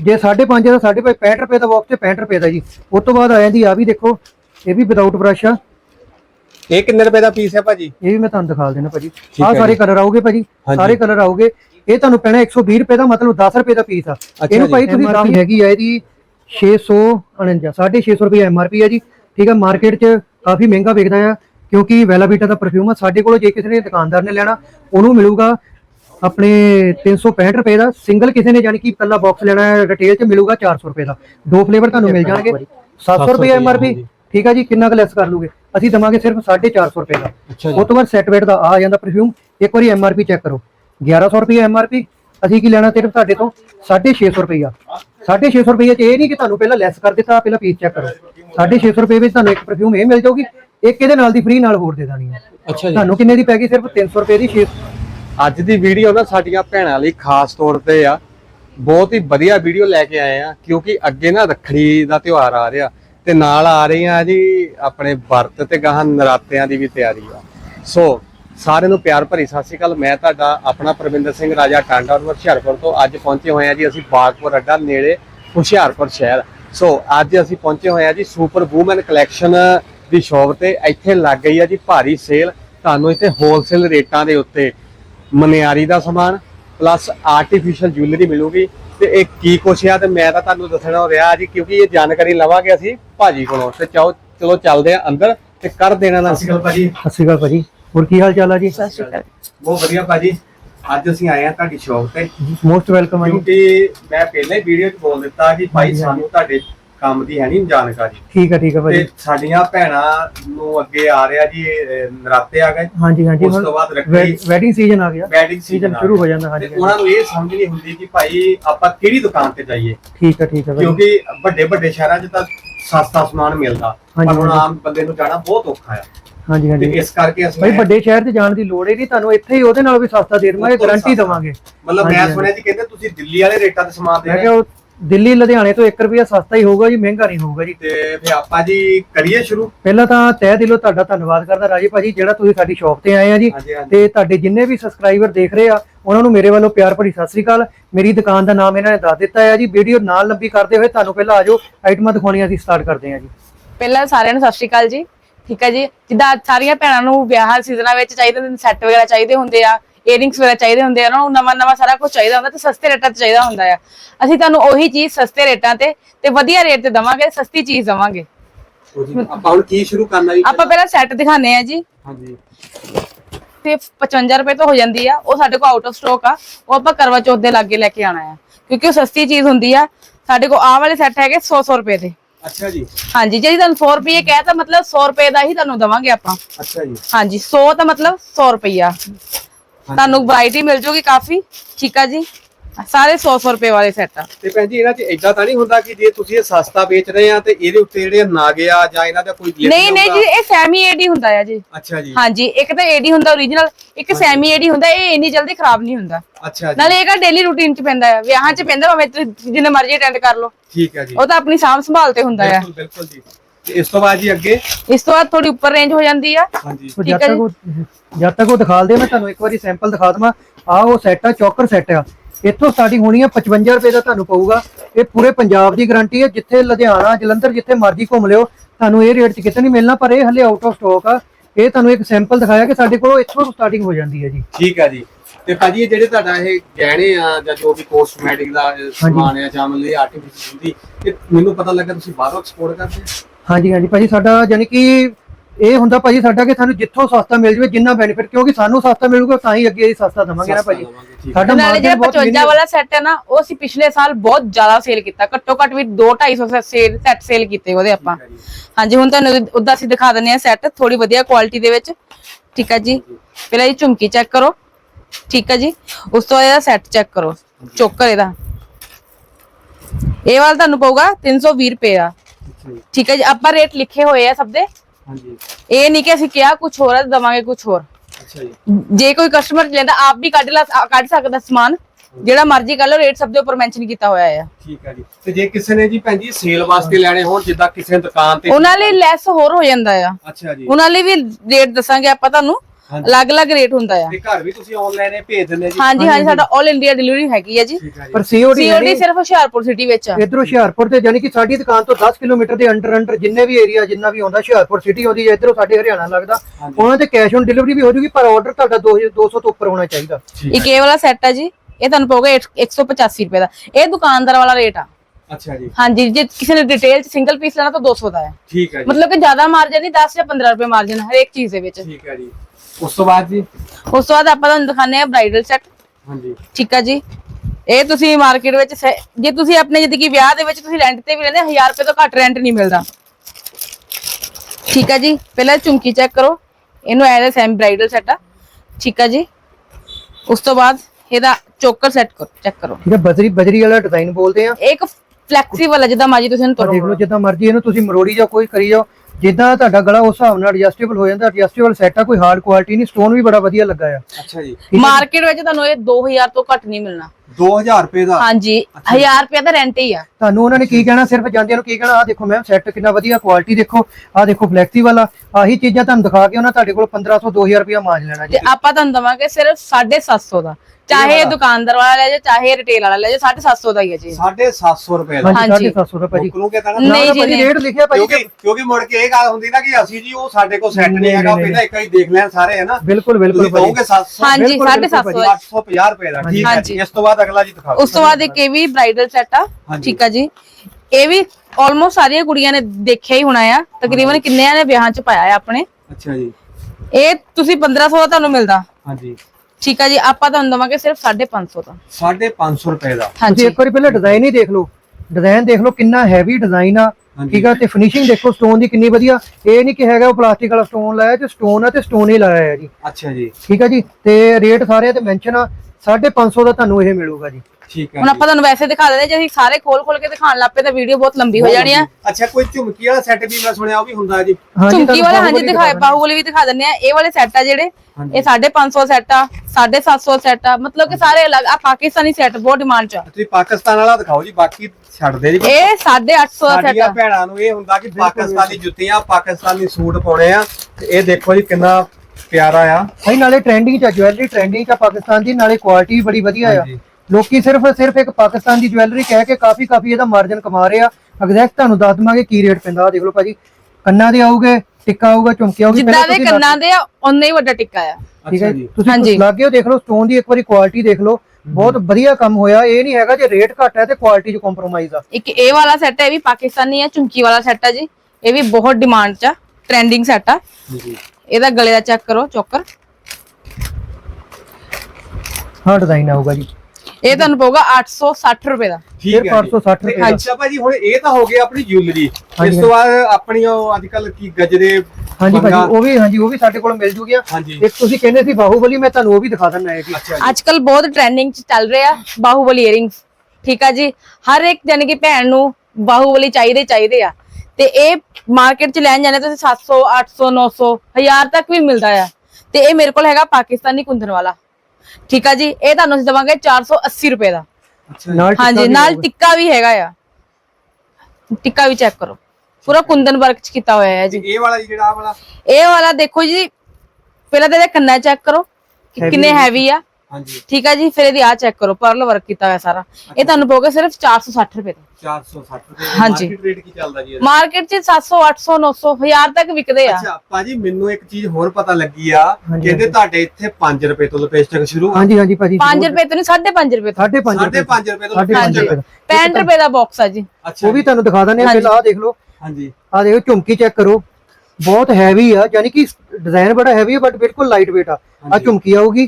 ਜੇ 5.5 ਦਾ ਸਾਡੇ ਭਾਈ 65 ਰੁਪਏ ਦਾ ਬਾਕਸ ਤੇ 65 ਰੁਪਏ ਦਾ ਜੀ। ਉਸ ਤੋਂ ਬਾਅਦ ਆ ਜਾਂਦੀ ਆ ਵੀ ਦੇਖੋ ਇਹ ਵੀ ਵਿਦਆਊਟ ਬ੍ਰਸ਼ ਆ। ਇਹ ਕਿੰਨੇ ਰੁਪਏ ਦਾ ਪੀਸ ਹੈ ਭਾਜੀ? ਇਹ ਵੀ ਮੈਂ ਤੁਹਾਨੂੰ ਦਿਖਾ ਦੇਣਾ ਭਾਜੀ। ਹੈ ਸਾਰੇ। ਕਲਰ ਆਉਗੇ ਭਾਜੀ। ਸਾਰੇ ਕਲਰ ਆਉਗੇ। ਇਹ ਤੁਹਾਨੂੰ ਪੈਣਾ 120 ਰੁਪਏ ਦਾ ਮਤਲਬ 10 ਰੁਪਏ ਦਾ ਪੀਸ ਆ। ਇਹਨੂੰ। ਭਾਈ ਤੁਸੀਂ ਦਾਮ ਹੈਗੀ ਆ ਇਹਦੀ 649 650 ਰੁਪਏ ਐਮਆਰਪੀ ਹੈ ਜੀ। ਠੀਕ ਹੈ ਮਾਰਕੀਟ 'ਚ ਕਾਫੀ ਮਹਿੰਗਾ ਵਿਕਦਾ ਆ ਕਿਉਂਕਿ ਵੈਲਾਵੀਟਾ ਦਾ ਪਰਫਿਊਮ ਆ। ਸਾਡੇ ਕੋਲੋਂ ਜੇ ਕਿਸੇ ਨੇ ਦੁਕਾਨਦਾਰ ਨੇ ਲੈਣਾ ਉਹਨੂੰ ਮਿਲੂਗਾ ਆਪਣੇ 365 ਰੁਪਏ ਦਾ। ਸਿੰਗਲ ਕਿਸੇ ਨੇ ਕਿ ਇਕੱਲਾ ਬਾਕਸ ਲੈਣਾ ਹੈ ਰਿਟੇਲ 'ਚ ਮਿਲੂਗਾ 400 ਰੁਪਏ ਦਾ। ਦੋ ਫਲੇਵਰ ਤੁਹਾਨੂੰ ਮਿਲ ਜਾਣਗੇ। 700 ਰੁਪਏ ਐਮਆਰਪੀ ਠੀਕ ਹੈ ਜੀ ਕਿੰਨਾ ਕੁ ਲੈਸ ਕਰ ਲੂਗੇ? ਅਸੀਂ ਦਵਾਂਗੇ ਸਿਰਫ 450 ਰੁਪਏ ਦਾ। ਅੱਛਾ ਉਸ ਤੋਂ ਬਾਅਦ ਸੈਟ ਵੇਟ ਦਾ ਆ ਜਾਂਦਾ ਪਰਫਿਊਮ ਇੱਕ ਵਾਰੀ ਐਮਆਰਪੀ ਚੈੱਕ ਕਰੋ। 1100 ਰੁਪਏ ਐਮਆਰਪੀ ਅਸੀਂ ਕੀ ਲੈਣਾ ਸਿਰਫ ਤੁਹਾਡੇ ਤੋਂ? 650 ਰੁਪਈਆ 650 ਰੁਪਈਆ ਚ ਇਹ ਨਹੀਂ ਕਿ ਤੁਹਾਨੂੰ ਪਹਿਲਾਂ ਲੈਸ ਕਰ ਦਿੱਤਾ ਪਹਿਲਾਂ ਪੀਸ ਚੈੱਕ ਕਰੋ। 650 ਰੁਪਏ ਵਿੱਚ ਤੁਹਾਨੂੰ ਇੱਕ ਪਰਫਿਊਮ ਇਹ ਮਿਲ ਜਾਊਗੀ। ਇੱਕ ਇਹਦੇ ਨਾਲ ਦੀ ਫ੍ਰੀ ਨਾਲ ਹੋਰ ਦੇ ਦੇਣੀ ਹੈ ਅੱਛਾ ਜੀ। ਤੁਹਾਨੂੰ ਕਿੰਨੇ ਦੀ ਪੈ ਗਈ? ਸਿਰਫ 300 ਰੁਪਏ ਦੀ 6 ਅੱਜ ਦੀ ਵੀਡੀਓ ਨਾ ਸਾਡੀਆਂ ਭੈਣਾਂ ਲਈ ਖਾਸ ਤੌਰ ਤੇ ਆ। ਬਹੁਤ ਹੀ ਵਧੀਆ ਵੀਡੀਓ ਲੈ ਕੇ ਆਏ ਆ ਕਿਉਂਕਿ ਅੱਗੇ ਨਾ ਰੱਖੜੀ ਦਾ ਤਿਉਹਾਰ ਆ ਰਿਹਾ। ਤੇ ਨਾਲ ਆ ਰਹੀਆਂ ਜੀ ਆਪਣੇ ਵਰਤ ਤੇ ਗਾਹਾਂ ਨਰਾਤਿਆਂ ਦੀ ਵੀ ਤਿਆਰੀ ਆ। ਸੋ, ਸਾਰਿਆਂ ਨੂੰ ਪਿਆਰ ਭਰੀ ਸਤਿ ਸ਼੍ਰੀ ਅਕਾਲ। ਮੈਂ ਤੁਹਾਡਾ ਆਪਣਾ ਪ੍ਰਵਿੰਦਰ ਸਿੰਘ, ਰਾਜਾ ਟਾਂਡਾ ਔਰ ਹੁਸ਼ਿਆਰਪੁਰ ਤੋਂ ਅੱਜ ਪਹੁੰਚੇ ਹੋਏ ਆ ਜੀ ਅਸੀਂ ਬਾਗਪੁਰ ਅੱਡਾ, ਨੇੜੇ ਹੁਸ਼ਿਆਰਪੁਰ ਸ਼ਹਿਰ। ਸੋ, ਅੱਜ ਅਸੀਂ ਪਹੁੰਚੇ ਹੋਏ ਆ ਜੀ ਸੁਪਰ ਵੂਮਨ ਕਲੈਕਸ਼ਨ ਦੀ ਸ਼ੌਪ ਤੇ। ਇੱਥੇ ਲੱਗ ਗਈ ਆ ਜੀ ਭਾਰੀ ਸੇਲ ਤੁਹਾਨੂੰ ਇੱਥੇ ਹੋਲਸੇਲ ਰੇਟਾਂ ਦੇ ਉੱਤੇ ਮਨਿਆਰੀ ਦਾ ਸਮਾਨ ਪਲੱਸ ਆਰਟੀਫੀਸ਼ੀਅਲ ਜੁਐਲਰੀ ਮਿਲੂਗੀ। ਤੇ ਇਹ ਕੀ ਕੁਛ ਆ ਤੇ ਮੈਂ ਤਾਂ ਤੁਹਾਨੂੰ ਦੱਸਣਾ ਰਿਹਾ ਜੀ, ਕਿਉਂਕਿ ਇਹ ਜਾਣਕਾਰੀ ਲਵਾਂਗੇ ਅਸੀਂ। ਭਾਜੀ ਕੋਲੋਂ। ਤੇ ਚਾਹੋ ਚਲੋ ਚੱਲਦੇ ਆ ਅੰਦਰ ਤੇ ਕਰ ਦੇਣਾ ਨਾ। ਅਸਲ ਭਾਜੀ। ਸਤਿ ਸ਼੍ਰੀ ਅਕਾਲ ਭਾਜੀ। ਹੋਰ ਕੀ ਹਾਲ ਚਾਲ ਆ ਜੀ? ਸਤਿ ਸ਼੍ਰੀ ਅਕਾਲ। ਬਹੁਤ ਵਧੀਆ ਭਾਜੀ। ਅੱਜ ਅਸੀਂ ਆਏ ਆ ਤੁਹਾਡੀ ਸ਼ੌਪ ਤੇ। ਮੋਸਟ ਵੈਲਕਮ ਆ ਜੀ। ਕਿਉਂਕਿ ਮੈਂ ਪਹਿਲੇ ਹੀ ਵੀਡੀਓ 'ਚ ਬੋਲ ਦਿੱਤਾ ਕਿ ਭਾਈ ਸਾਨੂੰ ਤੁਹਾਡੇ ਕੰਮ ਦੀ ਹੈ ਨਹੀਂ ਜਾਣਕਾਰੀ। ਠੀਕ ਆ ਠੀਕ ਆ ਤੇ ਭਾਜੀ ਸਾਡੀਆਂ ਭੈਣਾਂ ਨੂੰ ਅੱਗੇ ਆ ਰਿਹਾ ਜੀ ਨਰਾਤੇ ਆ ਗਏ। ਹਾਂਜੀ ਹਾਂਜੀ। ਉਸ ਤੋਂ ਬਾਅਦ ਰੱਖੜੀ ਵੈਡਿੰਗ ਸੀਜ਼ਨ ਆ ਗਿਆ। ਵੈਡਿੰਗ ਸੀਜ਼ਨ ਸ਼ੁਰੂ ਹੋ ਜਾਂਦਾ ਹਾਂਜੀ ਤੇ ਉਹਨਾਂ ਨੂੰ ਇਹ ਸਮਝ ਨਹੀਂ ਹੁੰਦੀ ਕਿ ਭਾਈ ਆਪਾਂ ਕਿਹੜੀ ਦੁਕਾਨ ਤੇ ਜਾਈਏ। ਠੀਕ ਆ ਠੀਕ ਆ ਭਾਜੀ। ਕਿਉਂਕਿ ਵੱਡੇ ਵੱਡੇ ਸ਼ਹਿਰਾਂ 'ਚ ਤਾਂ ਸਸਤਾ ਸਮਾਨ ਮਿਲਦਾ ਪਰ ਹਾਂਜੀ, ਹੁਣ ਹਾਂਜੀ। ਆਮ ਬੰਦੇ ਨੂੰ ਜਾਣਾ ਬਹੁਤ ਔਖਾ ਆ ਹਾਂਜੀ ਤੇ ਹਾਂਜੀ ਇਸ ਕਰਕੇ ਅਸੀਂ ਭਾਈ ਵੱਡੇ ਸ਼ਹਿਰ 'ਚ ਜਾਣ ਦੀ ਲੋੜ ਹੀ ਨਹੀਂ ਤੁਹਾਨੂੰ ਇੱਥੇ ਹੀ ਉਹਦੇ ਨਾਲ ਵੀ ਸਸਤਾ ਦੇ ਦੇਵਾਂਗੇ ਉੱਤੋਂ ਗਾਰੰਟੀ ਸਸਤਾ। ਦਵਾਂਗੇ ਮਤਲਬ ਮੈਂ ਹਾਂਜੀ। ਸੁਣਿਆ ਜੀ ਕਹਿੰਦੇ ਤੁਸੀਂ ਦਿੱਲੀ ਵਾਲੇ ਰੇਟਾਂ ਤੇ ਸਮਾਨ ਦੇ ਮੈਂ ਰਹੇ ਕਿਹਾ ਉਹ ਦਿੱਲੀ ਲੁਧਿਆਣੇ ਤੋਂ 1 ਰੁਪਿਆ ਸਸਤਾ ਹੀ ਹੋਊਗਾ ਜੀ ਮਹਿੰਗਾ ਨਹੀਂ ਹੋਊਗਾ ਜੀ। ਤੇ ਫਿਰ ਆਪਾਂ ਜੀ ਕਰੀਏ ਸ਼ੁਰੂ? ਪਹਿਲਾਂ ਤਾਂ ਤਹਿ ਦਿਲੋਂ ਤੁਹਾਡਾ ਧੰਨਵਾਦ ਕਰਦਾ ਰਾਜੇ ਭਾਜੀ ਜਿਹੜਾ ਤੁਸੀਂ ਸਾਡੀ ਸ਼ਾਪ ਤੇ ਆਏ ਆ ਜੀ। ਹਾਂਜੀ ਹਾਂਜੀ। ਤੇ ਤੁਹਾਡੇ ਜਿੰਨੇ ਵੀ ਸਬਸਕ੍ਰਾਈਬਰ ਦੇਖ ਰਹੇ ਆ ਉਹਨਾਂ ਨੂੰ ਮੇਰੇ ਵੱਲੋਂ ਪਿਆਰ ਭਰੀ ਸਤਿ ਸ੍ਰੀ ਅਕਾਲ। ਮੇਰੀ ਦੁਕਾਨ ਦਾ ਨਾਮ ਇਹਨਾਂ ਨੇ ਦੱਸ ਦਿੱਤਾ ਹੈ ਜੀ। ਵੀਡੀਓ ਨਾਲ ਲੰਬੀ ਕਰਦੇ ਹੋਏ ਤੁਹਾਨੂੰ ਪਹਿਲਾਂ ਆਜੋ ਆਈਟਮਾਂ ਦਿਖਾਉਣੀਆਂ ਅਸੀਂ ਸਟਾਰਟ ਕਰਦੇ ਹਾਂ ਜੀ। ਪਹਿਲਾਂ ਸਾਰਿਆਂ ਨੂੰ ਸਤਿ ਸ਼੍ਰੀ ਅਕਾਲ ਜੀ। ਠੀਕ ਹੈ ਜੀ। ਜਿੱਦਾਂ ਸਾਰੀਆਂ ਭੈਣਾਂ ਨੂੰ ਵਿਆਹਾਂ ਸੀਜ਼ਨਾਂ ਵਿੱਚ ਚਾਹੀਦੇ ਹੁੰਦੇ ਸੈੱਟ ਵਗੈਰਾ ਚਾਹੀਦੇ ਹੁੰਦੇ ਆ। ਏਅਰਿੰਗਸ ਵਗੈਰਾ ਚਾਹੀਦੇ ਹੁੰਦੇ ਆ ਉਹਨਾਂ ਨੂੰ ਨਵਾਂ ਨਵਾਂ ਸਾਰਾ ਕੁਝ ਚਾਹੀਦਾ ਹੁੰਦਾ ਤੇ ਸਸਤੇ ਰੇਟਾਂ ਤੇ ਚਾਹੀਦਾ ਹੁੰਦਾ ਆ। ਅਸੀਂ ਤੁਹਾਨੂੰ ਉਹੀ ਚੀਜ਼ ਸਸਤੇ ਰੇਟਾਂ ਤੇ ਤੇ ਵਧੀਆ ਰੇਟ ਤੇ ਦਵਾਂਗੇ ਸਸਤੀ ਚੀਜ਼ ਦਵਾਂਗੇ। ਜੀ, ਆਪਾਂ ਹੁਣ ਕੀ ਸ਼ੁਰੂ ਕਰਨਾ ਜੀ? ਆਪਾਂ ਪਹਿਲਾਂ ਸੈੱਟ ਦਿਖਾਣੇ ਆ ਜੀ। ਹਾਂਜੀ। ਤੇ 55 ਰੁਪਏ ਤੋਂ ਹੋ ਜਾਂਦੀ ਆ ਉਹ ਸਾਡੇ ਕੋਲ ਆਊਟ ਆਫ ਸਟਾਕ ਆ ਉਹ ਆਪਾਂ ਕਰਵਾ ਚੌਥ ਦੇ ਲਾਗੇ ਲੈ ਕੇ ਆਣਾ ਆ। ਕਿਉਂਕਿ ਉਹ ਸਸਤੀ ਚੀਜ਼ ਹੁੰਦੀ ਆ ਸਾਡੇ ਕੋਲ ਆਹ ਵਾਲੇ ਸੈੱਟ ਹੈਗੇ 100 100 ਰੁਪਏ ਦੇ। ਅੱਛਾ ਜੀ। ਹਾਂਜੀ ਜੇ ਤੁਹਾਨੂੰ 100 ਰੁਪਏ ਕਹਿ ਤਾਂ ਮਤਲਬ 100 ਰੁਪਏ ਦਾ ਹੀ ਤੁਹਾਨੂੰ ਦਵਾਂਗੇ ਆਪਾਂ। ਅੱਛਾ ਜੀ। ਹਾਂਜੀ 100 ਤਾਂ ਮਤਲਬ 100 ਰੁਪਈਆ। ਤੁਹਾਨੂੰ ਵੈਰਾਈਟੀ ਮਿਲ ਜੂਗੀ ਕਾਫੀ ਠੀਕ ਆ ਜੀ? ਸਾਰੇ 100 100 ਰੁਪਏ ਵਾਲੇ ਸੈੱਟ ਆ। ਤੇ ਭੈਣ ਜੀ ਇਹਨਾਂ 'ਚ ਇਦਾਂ ਤਾਂ ਨਹੀਂ ਹੁੰਦਾ ਕਿ ਜੇ ਤੁਸੀਂ ਇਹ ਸਸਤਾ ਵੇਚ ਰਹੇ ਆ ਤੇ ਇਹਦੇ ਉੱਤੇ ਜਿਹੜੇ ਨਾਗੇ ਆ ਜਾਂ ਇਹਨਾਂ ਦਾ ਕੋਈ ਨਹੀਂ ਨਹੀਂ ਜੀ ਇਹ ਸੈਮੀ ਏਡੀ ਹੁੰਦਾ ਆ ਜੀ। ਅੱਛਾ ਜੀ। ਹਾਂਜੀ ਇੱਕ ਤਾਂ ਏਡੀ ਹੁੰਦਾ origignal ਇੱਕ ਸੈਮੀ ਏਡੀ ਹੁੰਦਾ ਇਹ ਇੰਨੀ ਜਲਦੀ ਖਰਾਬ ਨਹੀਂ ਹੁੰਦਾ। ਅੱਛਾ ਜੀ। ਨਾਲੇ ਇਹ ਡੇਲੀ ਰੂਟੀਨ ਚ ਪੈਂਦਾ ਆ ਵਿਆਹਾਂ ਚ ਪੈਂਦਾ ਭਾਵੇਂ ਜਿੰਨੇ ਮਰਜ਼ੀ ਅਟੈਂਡ ਕਰ ਲਓ। ਠੀਕ ਹੈ ਜੀ। ਉਹ ਤਾਂ ਆਪਣੀ ਸਾਂਭ ਸੰਭਾਲ ਤੇ ਹੁੰਦਾ ਆ। ਬਿਲਕੁਲ ਬਿਲਕੁਲ ਜੀ। ਤੇ ਇਸ ਤੋਂ ਬਾਅਦ ਜੀ ਅੱਗੇ? ਇਸ ਤੋਂ ਬਾਅਦ ਥੋੜੀ ਉੱਪਰ ਰੇਂਜ ਹੋ ਜਾਂਦੀ ਆ। ਹਾਂਜੀ। ਸੋ ਠੀਕ ਜਦ ਹੈ ਤੱਕ ਉਹ ਜਦ ਤੱਕ ਉਹ ਦਿਖਾਲਦੇ ਮੈਂ ਤੁਹਾਨੂੰ ਇੱਕ ਵਾਰੀ ਸੈਂਪਲ ਦਿਖਾ ਦਵਾਂ। ਆ ਉਹ ਸੈੱਟ ਆ ਚੌਕਰ ਸੈੱਟ ਆ। ਇੱਥੋਂ ਸਟਾਰਟਿੰਗ ਹੋਣੀ ਆ 55 ਰੁਪਏ ਦਾ ਤੁਹਾਨੂੰ ਪਊਗਾ। ਇਹ ਪੂਰੇ ਪੰਜਾਬ ਦੀ ਗਾਰੰਟੀ ਹੈ ਜਿੱਥੇ ਲੁਧਿਆਣਾ ਜਲੰਧਰ ਜਿੱਥੇ ਮਰਜ਼ੀ ਘੁੰਮ ਲਿਓ। ਤੁਹਾਨੂੰ ਇਹ ਰੇਟ 'ਚ ਕਿਤੇ ਨਹੀਂ ਮਿਲਣਾ ਪਰ ਇਹ ਹਲੇ ਆਊਟ ਆਫ ਸਟਾਕ ਆ। ਇਹ ਤੁਹਾਨੂੰ ਇੱਕ ਸੈਂਪਲ ਦਿਖਾਇਆ ਕਿ ਸਾਡੇ ਕੋਲ ਇੱਥੋਂ ਸਟਾਰਟਿੰਗ ਹੋ ਜਾਂਦੀ ਹੈ ਜੀ। ਠੀਕ ਹੈ ਜੀ। ਤੇ ਭਾਜੀ ਇਹ ਜਿਹੜੇ ਤੁਹਾਡਾ ਇਹ ਗਹਿਣੇ ਆ ਜਾਂ ਜੋ ਵੀ ਕੋਸਮੈਟਿਕ ਦਾ ਇਹ ਸਮਾਨ ਆ ਜਾਂ ਮਤਲਬ ਇਹ ਆਰਟੀਫੀਸ਼ੀਅਲ ਦੀ ਇਹ ਮੈਨੂੰ ਪਤਾ ਲੱਗਾ ਤੁਸੀਂ ਬਾਹਰੋਂ ਐਕਸਪੋਰਟ ਕਰਦੇ ਹੋ ਹਾਂਜੀ ਹਾਂਜੀ। ਭਾਜੀ ਸਾਡਾ ਯਾਨੀ ਕਿ ਇਹ ਹੁੰਦਾ ਭਾਜੀ ਸਾਡਾ ਕਿ ਸਾਨੂੰ ਜਿੱਥੋਂ ਸਸਤਾ ਮਿਲ ਜਵੇ ਜਿੰਨਾ ਬੈਨੀਫਿਟ ਕਿਉਂਕਿ ਸਾਨੂੰ ਸਸਤਾ ਮਿਲੂਗਾ ਤਾਂ ਹੀ ਅੱਗੇ ਸਸਤਾ ਦਵਾਂਗੇ ਨਾ ਭਾਜੀ। ਸਾਡਾ ਨਾਲੇ ਮਾਰਕੀਟ ਜਿਹੜਾ ਬਹੁਤ 55 ਵਾਲਾ ਸੈੱਟ ਹੈ ਨਾ ਉਹ ਅਸੀਂ ਪਿਛਲੇ ਸਾਲ ਬਹੁਤ ਜ਼ਿਆਦਾ ਸੇਲ ਕੀਤਾ। ਘੱਟੋ ਘੱਟ ਵੀ 2 250 ਸੇਲ ਸੈੱਟ ਸੇਲ ਕੀਤੇ ਉਹਦੇ ਆਪਾਂ। ਹਾਂਜੀ ਹੁਣ ਤੁਹਾਨੂੰ ਉਦਾਂ ਅਸੀਂ ਦਿਖਾ ਦਿੰਨੇ ਆ ਸੈੱਟ ਥੋੜੀ ਵਧੀਆ ਕੁਆਲਿਟੀ ਦੇ ਵਿੱਚ। ਠੀਕ ਹੈ ਜੀ। ਪਹਿਲਾਂ ਇਹ ਝੁਮਕੀ ਚੈੱਕ ਕਰੋ। ਠੀਕ ਹੈ ਜੀ। ਉਸ ਤੋਂ ਬਾਅਦ ਇਹਦਾ ਸੈੱਟ ਚੈੱਕ ਕਰੋ। ਚੋਕਰ ਇਹਦਾ। ਇਹ ਵਾਲਾ ਤੁਹਾਨੂੰ ਪਊਗਾ 320 ਰੁਪਏ ਦਾ। ਠੀਕ ਹੈ ਜੀ ਆਪਾਂ ਰੇਟ ਲਿਖੇ ਹੋਏ ਆ ਸਭ ਦੇ। ਹਾਂਜੀ। ਇਹ ਨਹੀਂ ਕਿ ਅਸੀਂ ਕਿਹਾ ਕੁਝ ਹੋਰ ਦਵਾਂਗੇ ਕੁਝ ਹੋਰ। ਅੱਛਾ ਜੀ। ਜੇ ਕੋਈ ਕਸਟਮਰ ਲੈਂਦਾ ਆਪ ਵੀ ਕੱਢ ਲਾ ਕੱਢ ਸਕਦਾ ਸਮਾਨ। ਜਿਹੜਾ ਮਰਜ਼ੀ ਕਰ ਲਓ ਰੇਟ ਸਭ ਦੇ ਉੱਪਰ ਮੈਂਸ਼ਨ ਕੀਤਾ ਹੋਇਆ ਹੈ ਠੀਕ ਹੈ ਜੀ। ਤੇ ਜੇ ਕਿਸੇ ਨੇ ਜੀ ਭੈਣ ਜੀ ਸੇਲ ਵਾਸਤੇ ਲੈਣੇ ਹੋਣ ਜਿੱਦਾਂ ਕਿਸੇ ਦੁਕਾਨ ਤੇ ਉਹਨਾਂ ਲਈ ਲੈਸ ਹੋਰ ਹੋ ਜਾਂਦਾ ਆ। ਅੱਛਾ ਜੀ। ਉਹਨਾਂ ਲਈ ਵੀ ਰੇਟ ਦੱਸਾਂਗੇ ਆਪਾਂ ਤੁਹਾਨੂੰ। ਅਲੱਗ-ਅਲੱਗ ਰੇਟ ਹੁੰਦਾ ਆ। ਤੇ ਘਰ ਵੀ ਤੁਸੀਂ ਆਨਲਾਈਨ ਇਹ ਭੇਜ ਦਿੰਦੇ ਜੀ? ਹਾਂਜੀ ਹਾਂਜੀ ਸਾਡਾ 올 ਇੰਡੀਆ ਡਿਲੀਵਰੀ ਹੈਗੀ ਹੈ ਜੀ। ਪਰ ਸੀਓਡੀ ਸੀਓਡੀ ਸਿਰਫ ਹੁਸ਼ਿਆਰਪੁਰ ਸਿਟੀ ਵਿੱਚ ਆ। ਇਧਰੋਂ ਹੁਸ਼ਿਆਰਪੁਰ ਤੇ ਯਾਨੀ ਕਿ ਸਾਡੀ ਦੁਕਾਨ ਤੋਂ 10 ਕਿਲੋਮੀਟਰ ਦੇ ਅੰਡਰ ਅੰਡਰ ਜਿੰਨੇ ਵੀ ਏਰੀਆ ਜਿੰਨਾ ਵੀ ਆਉਂਦਾ ਹੁਸ਼ਿਆਰਪੁਰ ਸਿਟੀ ਆਉਂਦੀ ਹੈ ਇਧਰੋਂ ਸਾਡੇ ਹਰਿਆਣਾ ਲੱਗਦਾ। ਉਹਨਾਂ ਤੇ ਕੈਸ਼ ਔਨ ਡਿਲੀਵਰੀ ਵੀ ਹੋ ਜੂਗੀ ਪਰ ਆਰਡਰ ਤੁਹਾਡਾ 200 200 ਤੋਂ ਉੱਪਰ ਹੋਣਾ ਚਾਹੀਦਾ। ਇੱਕ ਇਹ ਵਾਲਾ ਸੈੱਟ ਹੈ ਜੀ। ਇਹ ਤੁਹਾਨੂੰ ਪਊਗਾ 185 ਰੁਪਏ ਦਾ। ਇਹ ਦੁਕਾਨਦਾਰ ਵਾਲਾ ਰੇਟ ਆ। ਅੱਛਾ ਜੀ। ਹਾਂਜੀ ਜੇ ਕਿਸੇ ਨੇ ਡਿਟੇਲ ਚ ਸਿੰਗਲ ਪੀਸ ਲੈਣਾ ਤਾਂ 200 ਦਾ ਹੈ ਠੀਕ ਹੈ ਜੀ। ਮਤਲਬ ਕਿ ਜ਼ਿਆਦਾ ਮਾਰਜਨ ਨਹੀਂ 10 ਜਾਂ 15 ਰੁਪਏ ਮਾਰਜਨ ਹਰੇਕ ਚੀਜ਼ ਦੇ ਵਿੱਚ। ਠੀਕ ਹੈ ਜੀ। ਉਸ ਤੋਂ ਬਾਅਦ ਜੀ? ਉਸ ਤੋਂ ਬਾਅਦ ਆਪਾਂ ਤੁਹਾਨੂੰ ਦਿਖਾਉਂਦੇ ਆ ਬ੍ਰਾਈਡਲ ਸੈੱਟ ਹਾਂਜੀ। ਠੀਕ ਆ ਜੀ। ਇਹ ਤੁਸੀਂ ਮਾਰਕੀਟ ਵਿੱਚ ਜੇ ਤੁਸੀਂ ਆਪਣੇ ਜਿੱਦ ਕਿ ਵਿਆਹ ਦੇ ਵਿੱਚ ਤੁਸੀਂ ਰੈਂਟ ਤੇ ਵੀ ਲੈਂਦੇ 1000 ਰੁਪਏ ਤੋਂ ਘੱਟ ਰੈਂਟ ਨਹੀਂ ਮਿਲਦਾ। ਠੀਕ ਆ ਜੀ। ਪਹਿਲਾਂ ਝੁਮਕੀ ਚੈੱਕ ਕਰੋ। ਇਹਨੂੰ ਐਜ਼ ਸੈਮ ਬ੍ਰਾਈਡਲ ਸੈੱਟ ਆ। ਠੀਕ ਆ ਜੀ। ਉਸ ਤੋਂ ਬਾਅਦ ਇਹਦਾ ਚੋਕਰ ਸੈੱਟ ਕਰੋ ਚੈੱਕ ਕਰੋ। ਠੀਕ ਹੈ ਬਜਰੀ ਬਜਰੀ ਵਾਲਾ ਡਿਜ਼ਾਈਨ ਬੋਲਦੇ ਆ। ਇੱਕ ਫਲੈਕਸੀਬਲ ਹੈ ਜਿੱਦਾਂ ਮਾਜੀ ਤੁਸੀਂ ਇਹਨੂੰ ਆਹ ਦੇਖ ਲਓ ਤੋਰੋ ਜਿੱਦਾਂ ਮਰਜ਼ੀ ਇਹਨੂੰ ਤੁਸੀਂ ਮਰੋੜੀ ਜਾਂ ਕੋਈ ਕਰੀ ਜਾਓ ਜਿੱਦਾਂ ਤੁਹਾਡਾ ਗਲਾ ਉਸ ਹਿਸਾਬ ਨਾਲ ਐਡਜਸਟੇਬਲ ਹੋ ਜਾਂਦਾ ਐਡਜਸਟੇਬਲ ਸੈੱਟ ਆ ਕੋਈ ਹਾਰਡ ਕੁਆਲਿਟੀ ਨਹੀਂ ਸਟੋਨ ਵੀ ਬੜਾ ਵਧੀਆ ਲੱਗਾ ਆ। ਅੱਛਾ ਜੀ। ਮਾਰਕੀਟ ਵਿੱਚ ਤੁਹਾਨੂੰ ਇਹ 2000 ਤੋਂ ਘੱਟ ਨਹੀਂ ਮਿਲਣਾ। 2000 ਰੁਪਏ ਦਾ? ਹਾਂਜੀ 1000 ਰੁਪਏ ਦਾ ਰੈਂਟ ਹੀ ਆ। ਤੁਹਾਨੂੰ ਉਹਨਾਂ ਨੇ ਕੀ ਕਹਿਣਾ ਸਿਰਫ ਜਾਂਦਿਆਂ ਨੂੰ ਕੀ ਕਹਿਣਾ ਆ ਦੇਖੋ ਮੈਮ ਸੈੱਟ ਕਿੰਨਾ ਵਧੀਆ ਕੁਆਲਿਟੀ ਦੇਖੋ ਆ ਦੇਖੋ ਫਲੈਕਸੀ ਵਾਲਾ ਆਹੀ ਚੀਜ਼ਾਂ ਤੁਹਾਨੂੰ ਦਿਖਾ ਕੇ ਉਹਨਾਂ ਤੁਹਾਡੇ ਕੋਲ 1500 2000 ਰੁਪਇਆ ਮਾਜ ਲੈਣਾ ਜੀ। ਤੇ ਆਪਾਂ ਤੁਹਾਨੂੰ ਦਵਾਂਗੇ ਸਿਰਫ 750 ਦਾ। ਚਾਹੇ ਦੁਕਾਨਦਾਰ ਵਾਲਾ ਲੈ ਜਾ ਚਾਹੇ ਰਿਟੇਲ ਵਾਲਾ ਲੈ ਜਾ 750 ਦਾ ਹੀ ਹੈ ਜੀ। 750 ਰੁਪਏ ਦਾ। ਹਾਂਜੀ ਹਾਂਜੀ। 750 ਰੁਪਏ ਭਾਜੀ। ਬੁੱਕ ਨੂੰ ਕਹਿੰਦਾ ਨਾ ਨਹੀਂ ਜੀ। ਰੇਟ ਲਿਖਿਆ ਭਾਜੀ ਕਿਉਂਕਿ ਕਿਉਂਕਿ ਮੁੜ ਕੇ ਇਹ ਗੱਲ ਹੁੰਦੀ ਨਾ ਕਿ ਅਸੀਂ ਜੀ ਉਹ ਸਾਡੇ ਕੋਲ ਸੈੱਟ ਨਹੀਂ ਹੈਗਾ ਪਹਿਲਾਂ ਇੱਕ ਵਾਰੀ ਦੇਖ ਲੈਣ ਸਾਰੇ ਹੈ ਨਾ? ਬਿਲਕੁਲ ਬਿਲਕੁਲ ਕਹੋਗੇ 700 ਹਾਂਜੀ ਬਿਲਕੁਲ, 750 ਬਿਲਕੁਲ ਹੈ। 850 ਰੁਪਏ ਦਾ ਠੀਕ ਹੈ ਇਸ ਤੋਂ ਬਾਅਦ ਅਗਲਾ ਜੀ ਦਿਖਾਓ। ਉਸ ਤੋਂ ਬਾਅਦ ਇੱਕ ਇਹ ਵੀ ਬ੍ਰਾਈਡਲ ਸੈੱਟ ਆ। ਠੀਕ ਆ ਜੀ। ਇਹ ਵੀ ਆਲਮੋਸਟ ਸਾਰੀਆਂ ਕੁੜੀਆਂ ਨੇ ਦੇਖਿਆ ਹੀ ਹੋਣਾ ਆ। ਤਕਰੀਬਨ ਕਿੰਨਿਆਂ ਨੇ ਵਿਆਹਾਂ 'ਚ ਪਾਇਆ ਆ ਆਪਣੇ। ਅੱਛਾ ਜੀ। ਇਹ ਤੁਸੀਂ 1500 ਦਾ ਤੁਹਾਨੂੰ ਮਿਲਦਾ। ਹਾਂਜੀ। ਠੀਕ ਆ ਜੀ ਆਪਾਂ ਤੁਹਾਨੂੰ ਦਵਾਂਗੇ ਸਿਰਫ 550 ਦਾ। 550 ਰੁਪਏ ਦਾ। ਤੁਸੀਂ ਹਾਂਜੀ ਇੱਕ ਵਾਰੀ ਪਹਿਲਾਂ ਡਿਜ਼ਾਈਨ ਹੀ ਦੇਖ ਲਓ। ਡਿਜ਼ਾਈਨ ਦੇਖ ਲਓ ਕਿੰਨਾ ਹੈਵੀ ਡਿਜ਼ਾਈਨ ਆ। ਹਾਂਜੀ। ਠੀਕ ਆ ਤੇ ਫਿਨਿਸ਼ਿੰਗ ਦੇਖੋ ਸਟੋਨ ਦੀ ਕਿੰਨੀ ਵਧੀਆ। ਇਹ ਨਹੀਂ ਕਿ ਹੈਗਾ ਉਹ ਪਲਾਸਟਿਕ ਵਾਲਾ ਸਟੋਨ ਲਾਇਆ ਤੇ ਸਟੋਨ ਆ ਤੇ ਸਟੋਨ ਹੀ ਲਾਇਆ ਹੈ ਜੀ। ਅੱਛਾ ਜੀ। ਠੀਕ ਆ ਜੀ ਤੇ ਰੇਟ ਸਾਰੇ ਤੇ ਮੈਂਸ਼ਨ ਆ। 550 ਦਾ ਤੁਹਾਨੂੰ ਇਹ ਮਿਲੂਗਾ ਜੀ। ਠੀਕ ਹੈ ਹੁਣ ਆਪਾਂ ਤੁਹਾਨੂੰ ਵੈਸੇ ਦਿਖਾ ਦਿੰਦੇ ਜੇ ਅਸੀਂ ਸਾਰੇ ਖੋਲ ਖੋਲ ਕੇ ਦਿਖਾਣ ਲੱਪੇ ਤਾਂ ਵੀਡੀਓ ਬਹੁਤ ਲੰਬੀ ਹੋ ਜਾਣੀ ਆ। ਅੱਛਾ ਕੋਈ ਝੁਮਕੀ ਵਾਲਾ ਸੈੱਟ ਵੀ ਮੈਂ ਸੁਣਿਆ ਉਹ ਵੀ ਹੁੰਦਾ ਜੀ। ਝੁਮਕੀ ਵਾਲੇ ਹਾਂਜੀ ਦਿਖਾਏ ਦਿਖਾ ਬਾਹੂਬਲੀ ਵੀ ਦਿਖਾ ਦਿੰਨੇ ਆ ਇਹ ਵਾਲੇ ਸੈੱਟ ਆ ਜਿਹੜੇ। ਇਹ 550 ਸੈੱਟ ਆ 750 ਸੈੱਟ ਆ। ਮਤਲਬ ਕਿ ਸਾਰੇ ਅਲੱਗ ਆ ਪਾਕਿਸਤਾਨੀ ਸੈੱਟ ਬਹੁਤ ਡਿਮਾਂਡ ਚ ਆ। ਤੁਸੀਂ ਪਾਕਿਸਤਾਨ ਵਾਲਾ ਦਿਖਾਓ ਜੀ ਬਾਕੀ ਛੱਡ ਦੇ ਜੀ। ਇਹ 850 ਦਾ ਸੈੱਟ ਸਾਡੀਆਂ ਆ ਭੈਣਾਂ ਨੂੰ ਇਹ ਹੁੰਦਾ ਕਿ ਪਾਕਿਸਤਾਨੀ ਜੁੱਤੀਆਂ ਪਾਕਿਸਤਾਨੀ ਸੂਟ ਪਾਉਣੇ ਆ। ਤੇ ਇਹ ਦੇਖੋ ਜੀ ਕਿੰਨਾ ਪਿਆਰਾ ਆ। ਭਾਈ ਨਾਲੇ ਟ੍ਰੈਂਡਿੰਗ ਚ ਜੁਐਲਰੀ ਟ੍ਰੈਂਡਿੰਗ ਚ ਪਾਕਿਸਤਾਨ ਦੀ ਨਾਲੇ ਕੁਆਲਿਟੀ ਵੀ ਬੜੀ ਵਧੀਆ ਆ। ਲੋਕੀ ਸਿਰਫ ਸਿਰਫ ਇੱਕ ਪਾਕਿਸਤਾਨ ਦੀ ਜੁਐਲਰੀ ਕਹਿ ਕੇ ਕਾਫੀ ਕਾਫੀ ਇਹਦਾ ਮਾਰਜਨ ਕਮਾ ਰਹੇ ਆ। ਐਗਜ਼ੈਕਟ ਤੁਹਾਨੂੰ ਦੱਸ ਦਵਾਂਗੇ ਕੀ ਰੇਟ ਪੈਂਦਾ ਆ ਦੇਖ ਲਓ ਭਾਜੀ। ਕੰਨਾਂ ਦੇ ਆਉਗੇ ਟਿੱਕਾ ਆਊਗਾ ਝੁਮਕੇ ਆਊਗੀ ਜਿੱਦਾਂ ਦੇ ਕੰਨਾਂ ਦੇ ਆ ਉਨਾ ਹੀ ਵੱਡਾ ਟਿੱਕਾ ਆ। ਠੀਕ ਹੈ ਤੁਸੀਂ। ਲਾਗੇ ਦੇਖ ਲਓ ਸਟੋਨ ਦੀ ਇੱਕ ਵਾਰੀ ਕੁਆਲਿਟੀ ਦੇਖ ਲਓ। ਬਹੁਤ ਵਧੀਆ ਕੰਮ ਹੋਇਆ। ਇਹ ਨਹੀਂ ਹੈਗਾ ਜੇ ਰੇਟ ਘੱਟ ਹੈ ਤੇ ਕੁਆਲਿਟੀ 'ਚ ਕੰਪਰੋਮਾਈਜ਼ ਆ। ਇੱਕ ਇਹ ਵਾਲਾ ਸੈੱਟ ਹੈ ਇਹ ਵੀ ਪਾਕਿਸਤਾਨੀ ਆ ਝੁਮਕੀ ਵਾਲਾ ਸੈੱਟ ਆ ਜੀ। ਇਹ ਵੀ ਬਹੁਤ ਡਿਮਾਂਡ ਚ ਆ ਟ੍ਰੈਂਡਿੰਗ ਸੈੱਟ ਆ। ਜੀ ਇਹਦਾ ਗਲੇ ਦਾ ਚੈੱਕ ਕਰੋ ਚੋਕਰ। ਹਾਂ ਡਿਜ਼ਾਈਨ ਆਊਗਾ ਜੀ। ਇਹ ਤੁਹਾਨੂੰ ਪਊਗਾ 860 ਰੁਪਏ ਦਾ। ਠੀਕ ਹੈ ਫਿਰ 560 ਜੀ। ਰੁਪਏ ਦਾ। ਅੱਛਾ ਭਾਜੀ ਹੁਣ ਇਹ ਤਾਂ ਹੋ ਗਈ ਆਪਣੀ ਜੁਐਲਰੀ ਇਸ ਤੋਂ ਬਾਅਦ ਆਪਣੀ ਉਹ ਅੱਜ ਕੱਲ ਕੀ ਗਜਰੇ ਹਾਂਜੀ ਬੰਗਾ- ਭਾਜੀ ਉਹ ਵੀ ਹਾਂਜੀ ਉਹ ਵੀ ਸਾਡੇ ਕੋਲ ਮਿਲ ਜੂਗੀਆਂ। ਹਾਂਜੀ। ਇੱਕ ਤੁਸੀਂ ਕਹਿੰਦੇ ਸੀ ਬਾਹੂਬਲੀ ਮੈਂ ਤੁਹਾਨੂੰ ਉਹ ਵੀ ਦਿਖਾ ਦਿੰਦਾ ਹੈ ਜੀ ਅੱਛਾ ਜੀ ਅੱਜ ਕੱਲ ਬਹੁਤ ਟ੍ਰੈਂਡਿੰਗ ਚ ਚੱਲ ਰਿਹਾ ਬਾਹੂਬਲੀ ਇਅਰਿੰਗਸ ਠੀਕ ਆ ਜੀ? ਹਰ ਇੱਕ ਜਾਨੀ ਕਿ ਭੈਣ ਨੂੰ ਬਾਹੂਬਲੀ ਚਾਹੀਦੇ ਚਾਹੀਦੇ ਆ। ਤੇ ਇਹ ਮਾਰਕੀਟ ਚ ਲੈਣ ਜਾਣੇ ਤੁਸੀਂ 700 800 900 1000 ਤੱਕ ਵੀ ਮਿਲਦਾ ਆ। ਤੇ ਇਹ ਮੇਰੇ ਕੋਲ ਹੈਗਾ ਪਾਕਿਸਤਾਨੀ ਕੁੰਦਨ ਵਾਲਾ। ਠੀਕ ਆ ਜੀ? ਇਹ ਤੁਹਾਨੂੰ ਅਸੀਂ ਦੇਵਾਂਗੇ 480 ਰੁਪਏ ਦਾ। ਨਾਲ ਹਾਂਜੀ ਨਾਲ। ਟਿੱਕਾ ਵੀ ਹੈਗਾ ਆ। ਟਿੱਕਾ ਵੀ ਚੈੱਕ ਕਰੋ। ਪੂਰਾ ਕੁੰਦਨ ਵਰਕ ਚ ਕੀਤਾ ਹੋਇਆ ਹੈ ਜੀ। ਇਹ ਵਾਲਾ ਜਿਹੜਾ ਆਹ ਵਾਲਾ? ਇਹ ਵਾਲਾ ਦੇਖੋ ਜੀ। ਪਹਿਲਾਂ ਤਾਂ ਇਹਦੇ ਕੰਨਾਂ ਚੈੱਕ ਕਰੋ ਕਿ ਕਿੰਨੇ। ਹੈਵੀ ਆ। ਹਾਂਜੀ। ਠੀਕ ਹੈ ਜੀ ਫਿਰ ਇਹਦੀ ਆ ਚੈੱਕ ਕਰੋ ਪਰਲ ਵਰਕ ਕੀਤਾ ਹੋਇਆ ਸਾਰਾ। ਇਹ ਤੁਹਾਨੂੰ ਪਊਗਾ ਸਿਰਫ 460 ਰੁਪਏ ਦਾ 460 ਰੁਪਏ ਹਾਂਜੀ। ਮਾਰਕੀਟ ਰੇਟ ਕੀ ਚੱਲਦਾ ਜੀ ਇਹਦਾ? ਮਾਰਕੀਟ 'ਚ 700 800 900 1000 ਤੱਕ ਵਿਕਦੇ ਆ। ਅੱਛਾ ਭਾਜੀ ਮੈਨੂੰ ਇੱਕ ਚੀਜ਼ ਹੋਰ ਪਤਾ ਲੱਗੀ ਆ ਕਹਿੰਦੇ ਤੁਹਾਡੇ ਇੱਥੇ 5 ਰੁਪਏ ਤੋਂ ਲਿਪਸਟਿਕ ਸ਼ੁਰੂ ਆ। ਹਾਂਜੀ ਹਾਂਜੀ ਭਾਜੀ 5 ਰੁਪਏ ਤੋਂ ਨਹੀਂ 5.5 ਰੁਪਏ ਤੋਂ। ਸਾਢੇ ਪੰਜ ਸਾਢੇ ਰੁਪਏ ਪੰਜ ਰੁਪਏ ਤੋਂ ਸਾਢੇ ਪੰਜ ਹਾਂਜੀ ਰੁਪਏ ਦਾ। 65 ਰੁਪਏ ਦਾ ਬਾਕਸ ਆ ਜੀ। ਉਹ ਵੀ ਤੁਹਾਨੂੰ ਦਿਖਾ ਦਿੰਦੇ ਆ ਪਹਿਲਾਂ ਆਹ ਦੇਖ ਲਓ। ਹਾਂਜੀ। ਆਹ ਦੇਖੋ ਝੁਮਕੀ ਚੈੱਕ ਕਰੋ। ਬਹੁਤ ਹੈਵੀ ਆ ਯਾਨੀ ਕਿ ਡਿਜ਼ਾਈਨ ਬੜਾ ਹੈਵੀ ਆ ਬਟ ਬਿਲਕੁਲ ਲਾਈਟ weight ਆ। ਆ ਹਾਂਜੀ। ਝੁਮਕੀ ਆਊਗੀ।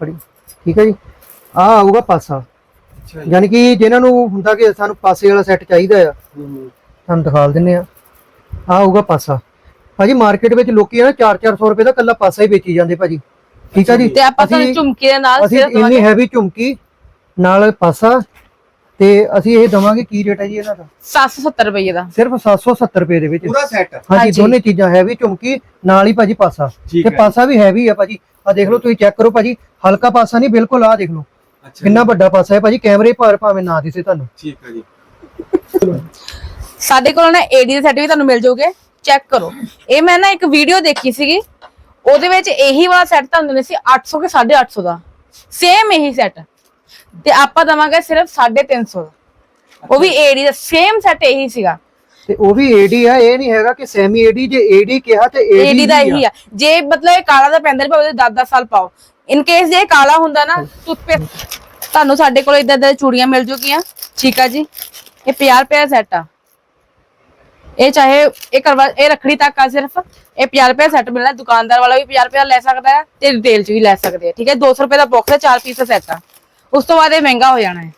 ਬੜੀ ਠੀਕ ਹੈ ਜੀ? ਆ ਆਊਗਾ ਪਾਸਾ। ਅੱਛਾ ਜੀ। ਯਾਨੀ ਕਿ ਜਿਨ੍ਹਾਂ ਨੂੰ ਹੁੰਦਾ ਕਿ ਸਾਨੂੰ ਪਾਸੇ ਵਾਲਾ ਸੈੱਟ ਚਾਹੀਦਾ ਆ। ਤੁਹਾਨੂੰ ਦਿਖਾ ਦਿੰਨੇ ਆ ਆ ਆਊਗਾ ਪਾਸਾ। ਭਾਜੀ ਮਾਰਕੀਟ ਵਿੱਚ ਲੋਕੀ ਨਾ 4-400 ਰੁਪਏ ਦਾ ਕੱਲਾ ਪਾਸਾ ਹੀ ਵੇਚੀ ਜਾਂਦੇ ਭਾਜੀ। ਠੀਕ ਆ ਜੀ? ਤੇ ਆਪਾਂ ਅਸੀਂ- ਝੁਮਕੀ ਦੇ ਨਾਲ ਅਸੀਂ ਇੰਨੀ ਹੈਵੀ ਝੁਮਕੀ ਨਾਲ ਪਾਸਾ ਤੇ ਅਸੀਂ ਇਹ ਦਵਾਂਗੇ ਕੀ ਰੇਟ ਹੈ ਜੀ ਇਹਨਾਂ ਦਾ? 770 ਰੁਪਏ ਦਾ। ਸਿਰਫ 770 ਰੁਪਏ ਦੇ ਵਿੱਚ। ਪੂਰਾ ਸੈੱਟ ਹਾਂਜੀ। ਦੋਨੇ ਚੀਜ਼ਾਂ ਹੈਵੀ ਝੁਮਕੀ ਨਾਲ ਹੀ ਭਾਜੀ ਪਾਸਾ। ਤੇ। ਪਾਸਾ ਵੀ ਹੈਵੀ ਆ ਭਾਜੀ। ਆ ਦੇਖ ਲਓ ਤੁਸੀਂ ਚੈੱਕ ਕਰੋ ਭਾਜੀ ਹਲਕਾ ਪਾਸਾ ਨਹੀਂ ਬਿਲਕੁਲ ਆ ਦੇਖ ਲਓ। ਅੱਛਾ ਕਿੰਨਾ ਵੱਡਾ ਪਾਸਾ ਹੈ ਭਾਜੀ ਕੈਮਰੇ ਭਾਰ ਭਾਵੇਂ ਨਾ ਦਿਸੇ ਤੁਹਾਨੂੰ। ਠੀਕ ਹੈ ਜੀ। ਸਾਡੇ ਕੋਲ ਨਾ ਏਡੀ ਦੇ ਸੈੱਟ ਵੀ ਤੁਹਾਨੂੰ ਮਿਲ ਜਾਊਗੇ ਚੈੱਕ ਕਰੋ। ਇਹ ਮੈਂ ਨਾ ਇੱਕ ਵੀਡੀਓ ਦੇਖੀ ਸੀਗੀ ਉਹਦੇ ਵਿੱਚ ਇਹੀ ਵਾਲਾ ਸੈੱਟ ਤੁਹਾਨੂੰ ਦਿੰਦੇ ਸੀ 800 ਕੇ 850 ਦਾ। ਸੇਮ ਇਹੀ ਸੈੱਟ ਤੇ ਆਪਾਂ ਦਵਾਂਗੇ ਸਿਰਫ 350 ਦਾ। ਉਹ ਵੀ ਏਡੀ ਦਾ ਸੇਮ ਸੈੱਟ ਇਹੀ ਸੀਗਾ। ਤੇ ਉਹ ਵੀ ਏਡੀ ਆ ਇਹ ਨਹੀਂ ਹੈਗਾ ਕਿ ਸੈਮੀ ਏਡੀ ਜੇ ਏਡੀ ਕਿਹਾ ਤੇ ਏਡੀ ਦਾ ਇਹੀ ਆ। ਜੇ ਮਤਲਬ ਇਹ ਕਾਲਾ ਦਾ ਪੈਂਦਾ ਨਹੀਂ ਭਾਵੇਂ 10-10 ਸਾਲ ਪਾਓ। ਇਨ ਕੇਸ ਜੇ ਕਾਲਾ ਹੁੰਦਾ ਨਾ ਟੁੱਟਪੇ ਤੁਹਾਨੂੰ ਸਾਡੇ ਕੋਲ ਇਦਾਂ ਦੇ ਚੂੜੀਆਂ ਮਿਲ ਜੂਗੀਆਂ। ਠੀਕ ਆ ਜੀ? ਇਹ 50 ਰੁਪਏ ਸੈੱਟ ਆ। ਇਹ ਚਾਹੇ ਇਹ ਕਰਵਾ ਇਹ ਰੱਖੜੀ ਤੱਕ ਆ ਸਿਰਫ। ਇਹ 50 ਰੁਪਏ ਸੈੱਟ ਮਿਲਣਾ। ਦੁਕਾਨਦਾਰ ਵਾਲਾ ਵੀ 50 ਰੁਪਏ ਲੈ ਸਕਦਾ ਹੈ ਤੇ ਰਿਟੇਲ 'ਚ ਵੀ ਲੈ ਸਕਦੇ ਆ। ਠੀਕ ਹੈ 200 ਰੁਪਏ ਦਾ ਬਾਕਸ ਹੈ 4 ਪੀਸ ਦਾ ਸੈੱਟ ਆ। ਉਸ ਤੋਂ ਬਾਅਦ ਇਹ ਮਹਿੰਗਾ ਹੋ ਜਾਣਾ ਹੈ।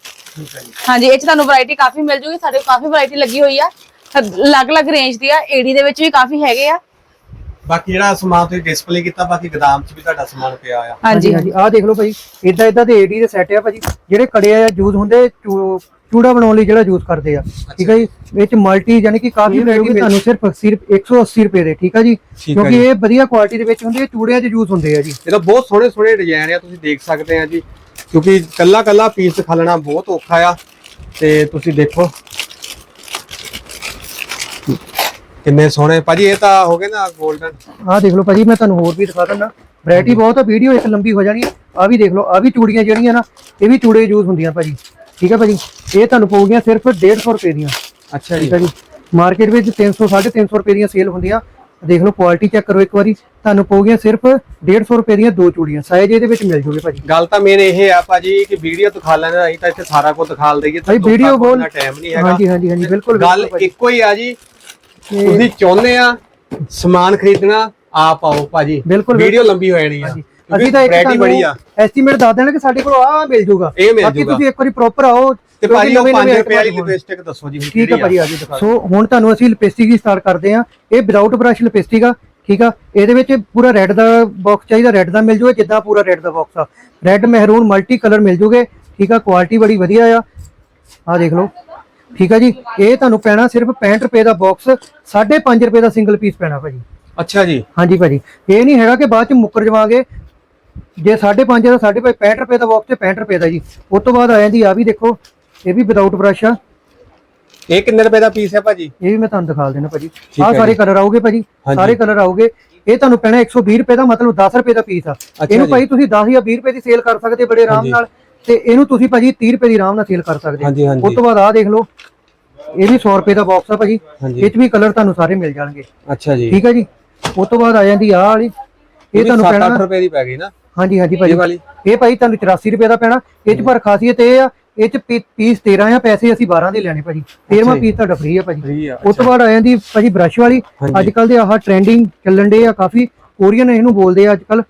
ਹਾਂਜੀ ਇਹ 'ਚ ਤੁਹਾਨੂੰ ਵੈਰਾਈਟੀ ਕਾਫੀ ਮਿਲ ਜੂਗੀ। ਸਾਡੇ ਕੋਲ ਕਾਫੀ ਵੈਰਾਈਟੀ ਲੱਗੀ ਹੋਈ ਆ। ਅਲੱਗ-ਅਲੱਗ ਰੇਂਜ ਦੀ ਆ ਏਡੀ ਦੇ ਵਿੱਚ ਵੀ ਕਾਫੀ ਹੈਗੇ ਆ। ਬਾਕੀ ਜਿਹੜਾ ਸਮਾਨ ਤੁਸੀਂ ਡਿਸਪਲੇ ਕੀਤਾ ਬਾਕੀ ਗਦਾਮ 'ਚ ਵੀ ਤੁਹਾਡਾ ਸਮਾਨ ਪਿਆ ਆ। ਹਾਂਜੀ। ਹਾਂਜੀ ਆਹ ਦੇਖ ਲਓ ਭਾਈ ਇਦਾਂ ਇਦਾਂ ਦੇ ਏਡੀ ਦੇ ਸੈੱਟ ਆ ਭਾਜੀ ਜਿਹੜੇ ਕੜੇ ਆ ਯੂਜ਼ ਹੁੰਦੇ ਚੂੜਾ ਬਣਾਉਣ ਲਈ ਜਿਹੜਾ ਯੂਜ਼ ਕਰਦੇ ਆ। ਠੀਕ ਹੈ ਜੀ? ਵਿੱਚ ਮਲਟੀ ਯਾਨੀ ਕਿ ਕਾਫੀ ਵੈਰਾਈਟੀ ਤੁਹਾਨੂੰ ਸਿਰਫ ਸਿਰਫ 180 ਰੁਪਏ ਦੇ ਠੀਕ ਹੈ ਜੀ? ਕਿਉਂਕਿ। ਇਹ ਵਧੀਆ ਕੁਆਲਿਟੀ ਦੇ ਵਿੱਚ ਹੁੰਦੇ ਆ ਚੂੜਿਆਂ 'ਚ ਯੂਜ਼ ਹੁੰਦੇ ਆ ਜੀ। ਇਹਦਾ ਬਹੁਤ ਸੋਹਣੇ ਸੋਹਣੇ ਡਿਜ਼ਾਈਨ ਆ ਤੁਸੀਂ ਦੇਖ ਸਕਦੇ ਆ ਜੀ। ਕਿਉਂਕਿ ਕੱਲਾ ਕੱਲਾ ਪੀਸ ਖਲਣਾ ਬਹੁਤ ਔਖਾ ਆ। ਤੇ ਤੁਸੀਂ ਦੇਖੋ ਕਿੰਨੇ ਸੋਹਣੇ? ਭਾਜੀ ਇਹ ਤਾਂ ਹੋ ਗਏ ਨਾ 골ਡਨ ਆਹ ਦੇਖ ਲਓ ਭਾਜੀ ਮੈਂ ਤੁਹਾਨੂੰ ਹੋਰ ਵੀ ਦਿਖਾ ਦਿੰਦਾ। ਵੈਰਾਈਟੀ ਬਹੁਤ ਆ ਵੀਡੀਓ ਇੱਕ ਲੰਬੀ ਹੋ ਜਾਣੀ ਆ। ਵੀ ਦੇਖ ਲਓ ਆ ਵੀ ਚੂੜੀਆਂ ਜਿਹੜੀਆਂ ਨਾ ਇਹ ਵੀ ਚੂੜੇ ਯੂਜ਼ ਹੁੰਦੀਆਂ ਭਾਜੀ। ਠੀਕ ਹੈ ਭਾਜੀ? ਇਹ ਤੁਹਾਨੂੰ ਪਊਗੀਆਂ ਸਿਰਫ 150 ਰੁਪਏ ਦੀਆਂ। ਅੱਛਾ ਠੀਕ ਹੈ ਜੀ? ਮਾਰਕੀਟ ਵਿੱਚ 300 350 ਰੁਪਏ ਦੀਆਂ ਸੇਲ ਹੁੰਦੀਆਂ। ਦੇਖ ਲਓ ਕੁਆਲਿਟੀ ਚੈੱਕ ਕਰੋ ਇੱਕ ਵਾਰੀ। ਤੁਹਾਨੂੰ ਪਊਗੀਆਂ ਸਿਰਫ 150 ਰੁਪਏ ਦੀਆਂ ਦੋ ਚੂੜੀਆਂ। ਸਾਈਜ਼ ਇਹਦੇ ਵਿੱਚ ਮਿਲ ਜੂਗੇ ਭਾਜੀ। ਗੱਲ ਤਾਂ ਮੇਨ ਇਹ ਆ ਭਾਜੀ ਕਿ ਵੀਡੀਓ ਦਿਖਾ ਲੈਣਾ ਅਸੀਂ ਤਾਂ ਇੱਥੇ ਸਾਰਾ ਕੁਝ ਦਿਖਾ ਦਈਏ। ਭਾਈ ਵੀਡੀਓ ਬੋਲ ਟਾਈਮ ਨਹੀਂ ਹੈਗਾ। ਹਾਂਜੀ ਹਾਂਜੀ ਹਾਂਜੀ ਬਿਲਕੁਲ ਗੱਲ। ਇੱਕੋ ਹੀ ਆ ਜੀ ਤੁਸੀਂ ਚਾਹੁੰਦੇ ਆ ਸਮਾਨ ਖਰੀਦਣਾ? ਆਪ ਆਓ ਭਾਜੀ। ਬਿਲਕੁਲ, ਵੀਡੀਓ ਲੰਬੀ ਹੋ ਜਾਣੀ ਆ। ਅਸੀਂ ਤਾਂ ਇੱਕ ਆ ਤੁਹਾਨੂੰ ਐਸਟੀਮੇਟ ਦੱਸ ਦੇਣਾ ਕਿ ਸਾਡੇ ਕੋਲ ਆਹ ਮਿਲ ਜੂਗਾ। ਬਾਕੀ। ਤੁਸੀਂ ਇੱਕ ਵਾਰੀ ਪ੍ਰੋਪਰ ਆਓ ਤੇ ਭਾਜੀ ਉਹ ਨਵੇਂ- 5 ਨਵੇਂ ਰੁਪਏ ਵਾਲੀ ਲਿਪਸਟਿਕ ਦੱਸੋ ਜੀ ਠੀਕ ਹੈ ਭਾਜੀ ਆਜੋ ਦਿਖਾ ਸੋ ਹੁਣ ਤੁਹਾਨੂੰ ਅਸੀਂ ਲਿਪਸਟਿਕ ਦੀ ਸਟਾਰਟ ਕਰਦੇ ਆ। ਇਹ ਵਿਦਆਊਟ ਬ੍ਰਸ਼ ਲਿਪਸਟਿਕ ਆ ਠੀਕ ਆ? ਇਹਦੇ ਵਿੱਚ ਪੂਰਾ ਰੈੱਡ ਦਾ ਬਾਕਸ ਚਾਹੀਦਾ। ਰੈੱਡ ਦਾ ਮਿਲ ਜੂਗਾ ਜਿੱਦਾਂ ਪੂਰਾ ਰੈੱਡ ਦਾ ਬਾਕਸ ਆ। ਰੈੱਡ ਮਹਿਰੂਨ ਮਲਟੀ ਕਲਰ ਮਿਲ ਜੂਗੇ ਠੀਕ ਆ? ਕੁਆਲਿਟੀ ਬੜੀ ਵਧੀਆ ਆ। ਆ ਦੇਖ ਲਓ। ਠੀਕ ਆ ਜੀ? ਇਹ ਤੁਹਾਨੂੰ ਪੈਣਾ ਸਿਰਫ 65 ਰੁਪਏ ਦਾ ਬਾਕਸ 5.5 ਰੁਪਏ ਦਾ ਸਿੰਗਲ ਪੀਸ ਪੈਣਾ ਭਾਜੀ। ਅੱਛਾ ਜੀ। ਹਾਂਜੀ ਭਾਜੀ। ਇਹ ਨਹੀਂ ਹੈਗਾ ਕਿ ਬਾਅਦ ਚ ਮੁੱਕਰ ਜਾਵਾਂਗੇ। ਜੇ 5.5 ਦਾ 65 ਰੁਪਏ ਦਾ ਬਾਕਸ ਤੇ 65 ਰੁਪਏ ਦਾ ਜੀ। ਉਸ ਤੋਂ ਬਾਅਦ ਆ ਜਾਂਦੀ ਆ ਵੀ ਦੇਖੋ ਇਹ ਵੀ ਵਿਦਆਊਟ ਬ੍ਰਸ਼ ਆ। ਇਹ ਕਿੰਨੇ ਰੁਪਏ ਦਾ ਪੀਸ ਹੈ ਭਾਜੀ? ਇਹ ਵੀ ਮੈਂ ਤੁਹਾਨੂੰ ਦਿਖਾ ਦੇਣਾ ਭਾਜੀ। ਹੈ ਸਾਰੇ। ਕਲਰ ਆਉਗੇ ਭਾਜੀ। ਸਾਰੇ ਕਲਰ ਆਉਗੇ। ਇਹ ਤੁਹਾਨੂੰ ਪੈਣਾ 120 ਰੁਪਏ ਦਾ ਮਤਲਬ 10 ਰੁਪਏ ਦਾ ਪੀਸ ਆ। ਇਹਨੂੰ ਜੀ। ਭਾਈ ਤੁਸੀਂ 10 ਜਾਂ 20 ਰੁਪਏ ਦੀ ਸੇਲ ਕਰ ਸਕਦੇ ਬੜੇ ਆਰਾਮ। ਨਾਲ। ਤੇ ਇਹਨੂੰ ਤੁਸੀਂ ਭਾਜੀ 30 ਰੁਪਏ ਦੀ ਆਰਾਮ ਨਾਲ ਸੇਲ ਕਰ ਸਕਦੇ ਹਾਂਜੀ, ਹਾਂਜੀ। ਉਸ ਤੋਂ ਬਾਅਦ ਆਹ ਦੇਖ ਲਓ ਇਹ ਵੀ 100 ਰੁਪਏ ਦਾ ਬਾਕਸ ਆ ਭਾਜੀ। ਹਾਂਜੀ। ਇਹ ਚ ਵੀ ਕਲਰ ਤੁਹਾਨੂੰ ਸਾਰੇ ਮਿਲ ਜਾਣਗੇ। ਅੱਛਾ ਜੀ। ਠੀਕ ਹੈ ਜੀ? ਉਸ ਤੋਂ ਬਾਅਦ ਆ ਜਾਂਦੀ ਆਹ ਵਾਲੀ। ਇਹ ਤੁਹਾਨੂੰ 7 ਪੈਣਾ ਰੁਪਏ ਦੀ ਪੈ ਗਈ ਨਾ। ਹਾਂਜੀ ਹਾਂਜੀ ਇਹ ਭਾਜੀ ਵਾਲੀ। ਇਹ ਭਾਈ ਤੁਹਾਨੂੰ 84 ਰੁਪਏ ਦਾ ਪੈਣਾ। ਇਹ ਚ ਪਰ ਖਾਸੀਅਤ ਇਹ ਆ ਇਹ ਚ ਪੀ- ਪੀਸ 13 ਆ ਪੈਸੇ ਅਸੀਂ 12 ਦੇ ਲੈਣੇ ਭਾਜੀ। 13ਵਾਂ ਜੀ। ਪੀਸ ਤੁਹਾਡਾ ਫ੍ਰੀ ਆ ਭਾਜੀ। ਫ੍ਰੀ ਆ ਉਸ ਤੋਂ ਬਾਅਦ ਆ ਜਾਂਦੀ ਭਾਜੀ ਬ੍ਰਸ਼ ਵਾਲੀ। ਹਾਂਜੀ। ਅੱਜ ਕੱਲ ਦੇ ਆਹ ਟ੍ਰੈਂਡਿੰਗ ਚੱਲਣ ਦੇ ਆ ਕਾਫੀ। ਕੋਰੀਅਨ ਇਹਨੂੰ ਬੋਲਦੇ ਆ ਅੱਜ ਕੱਲ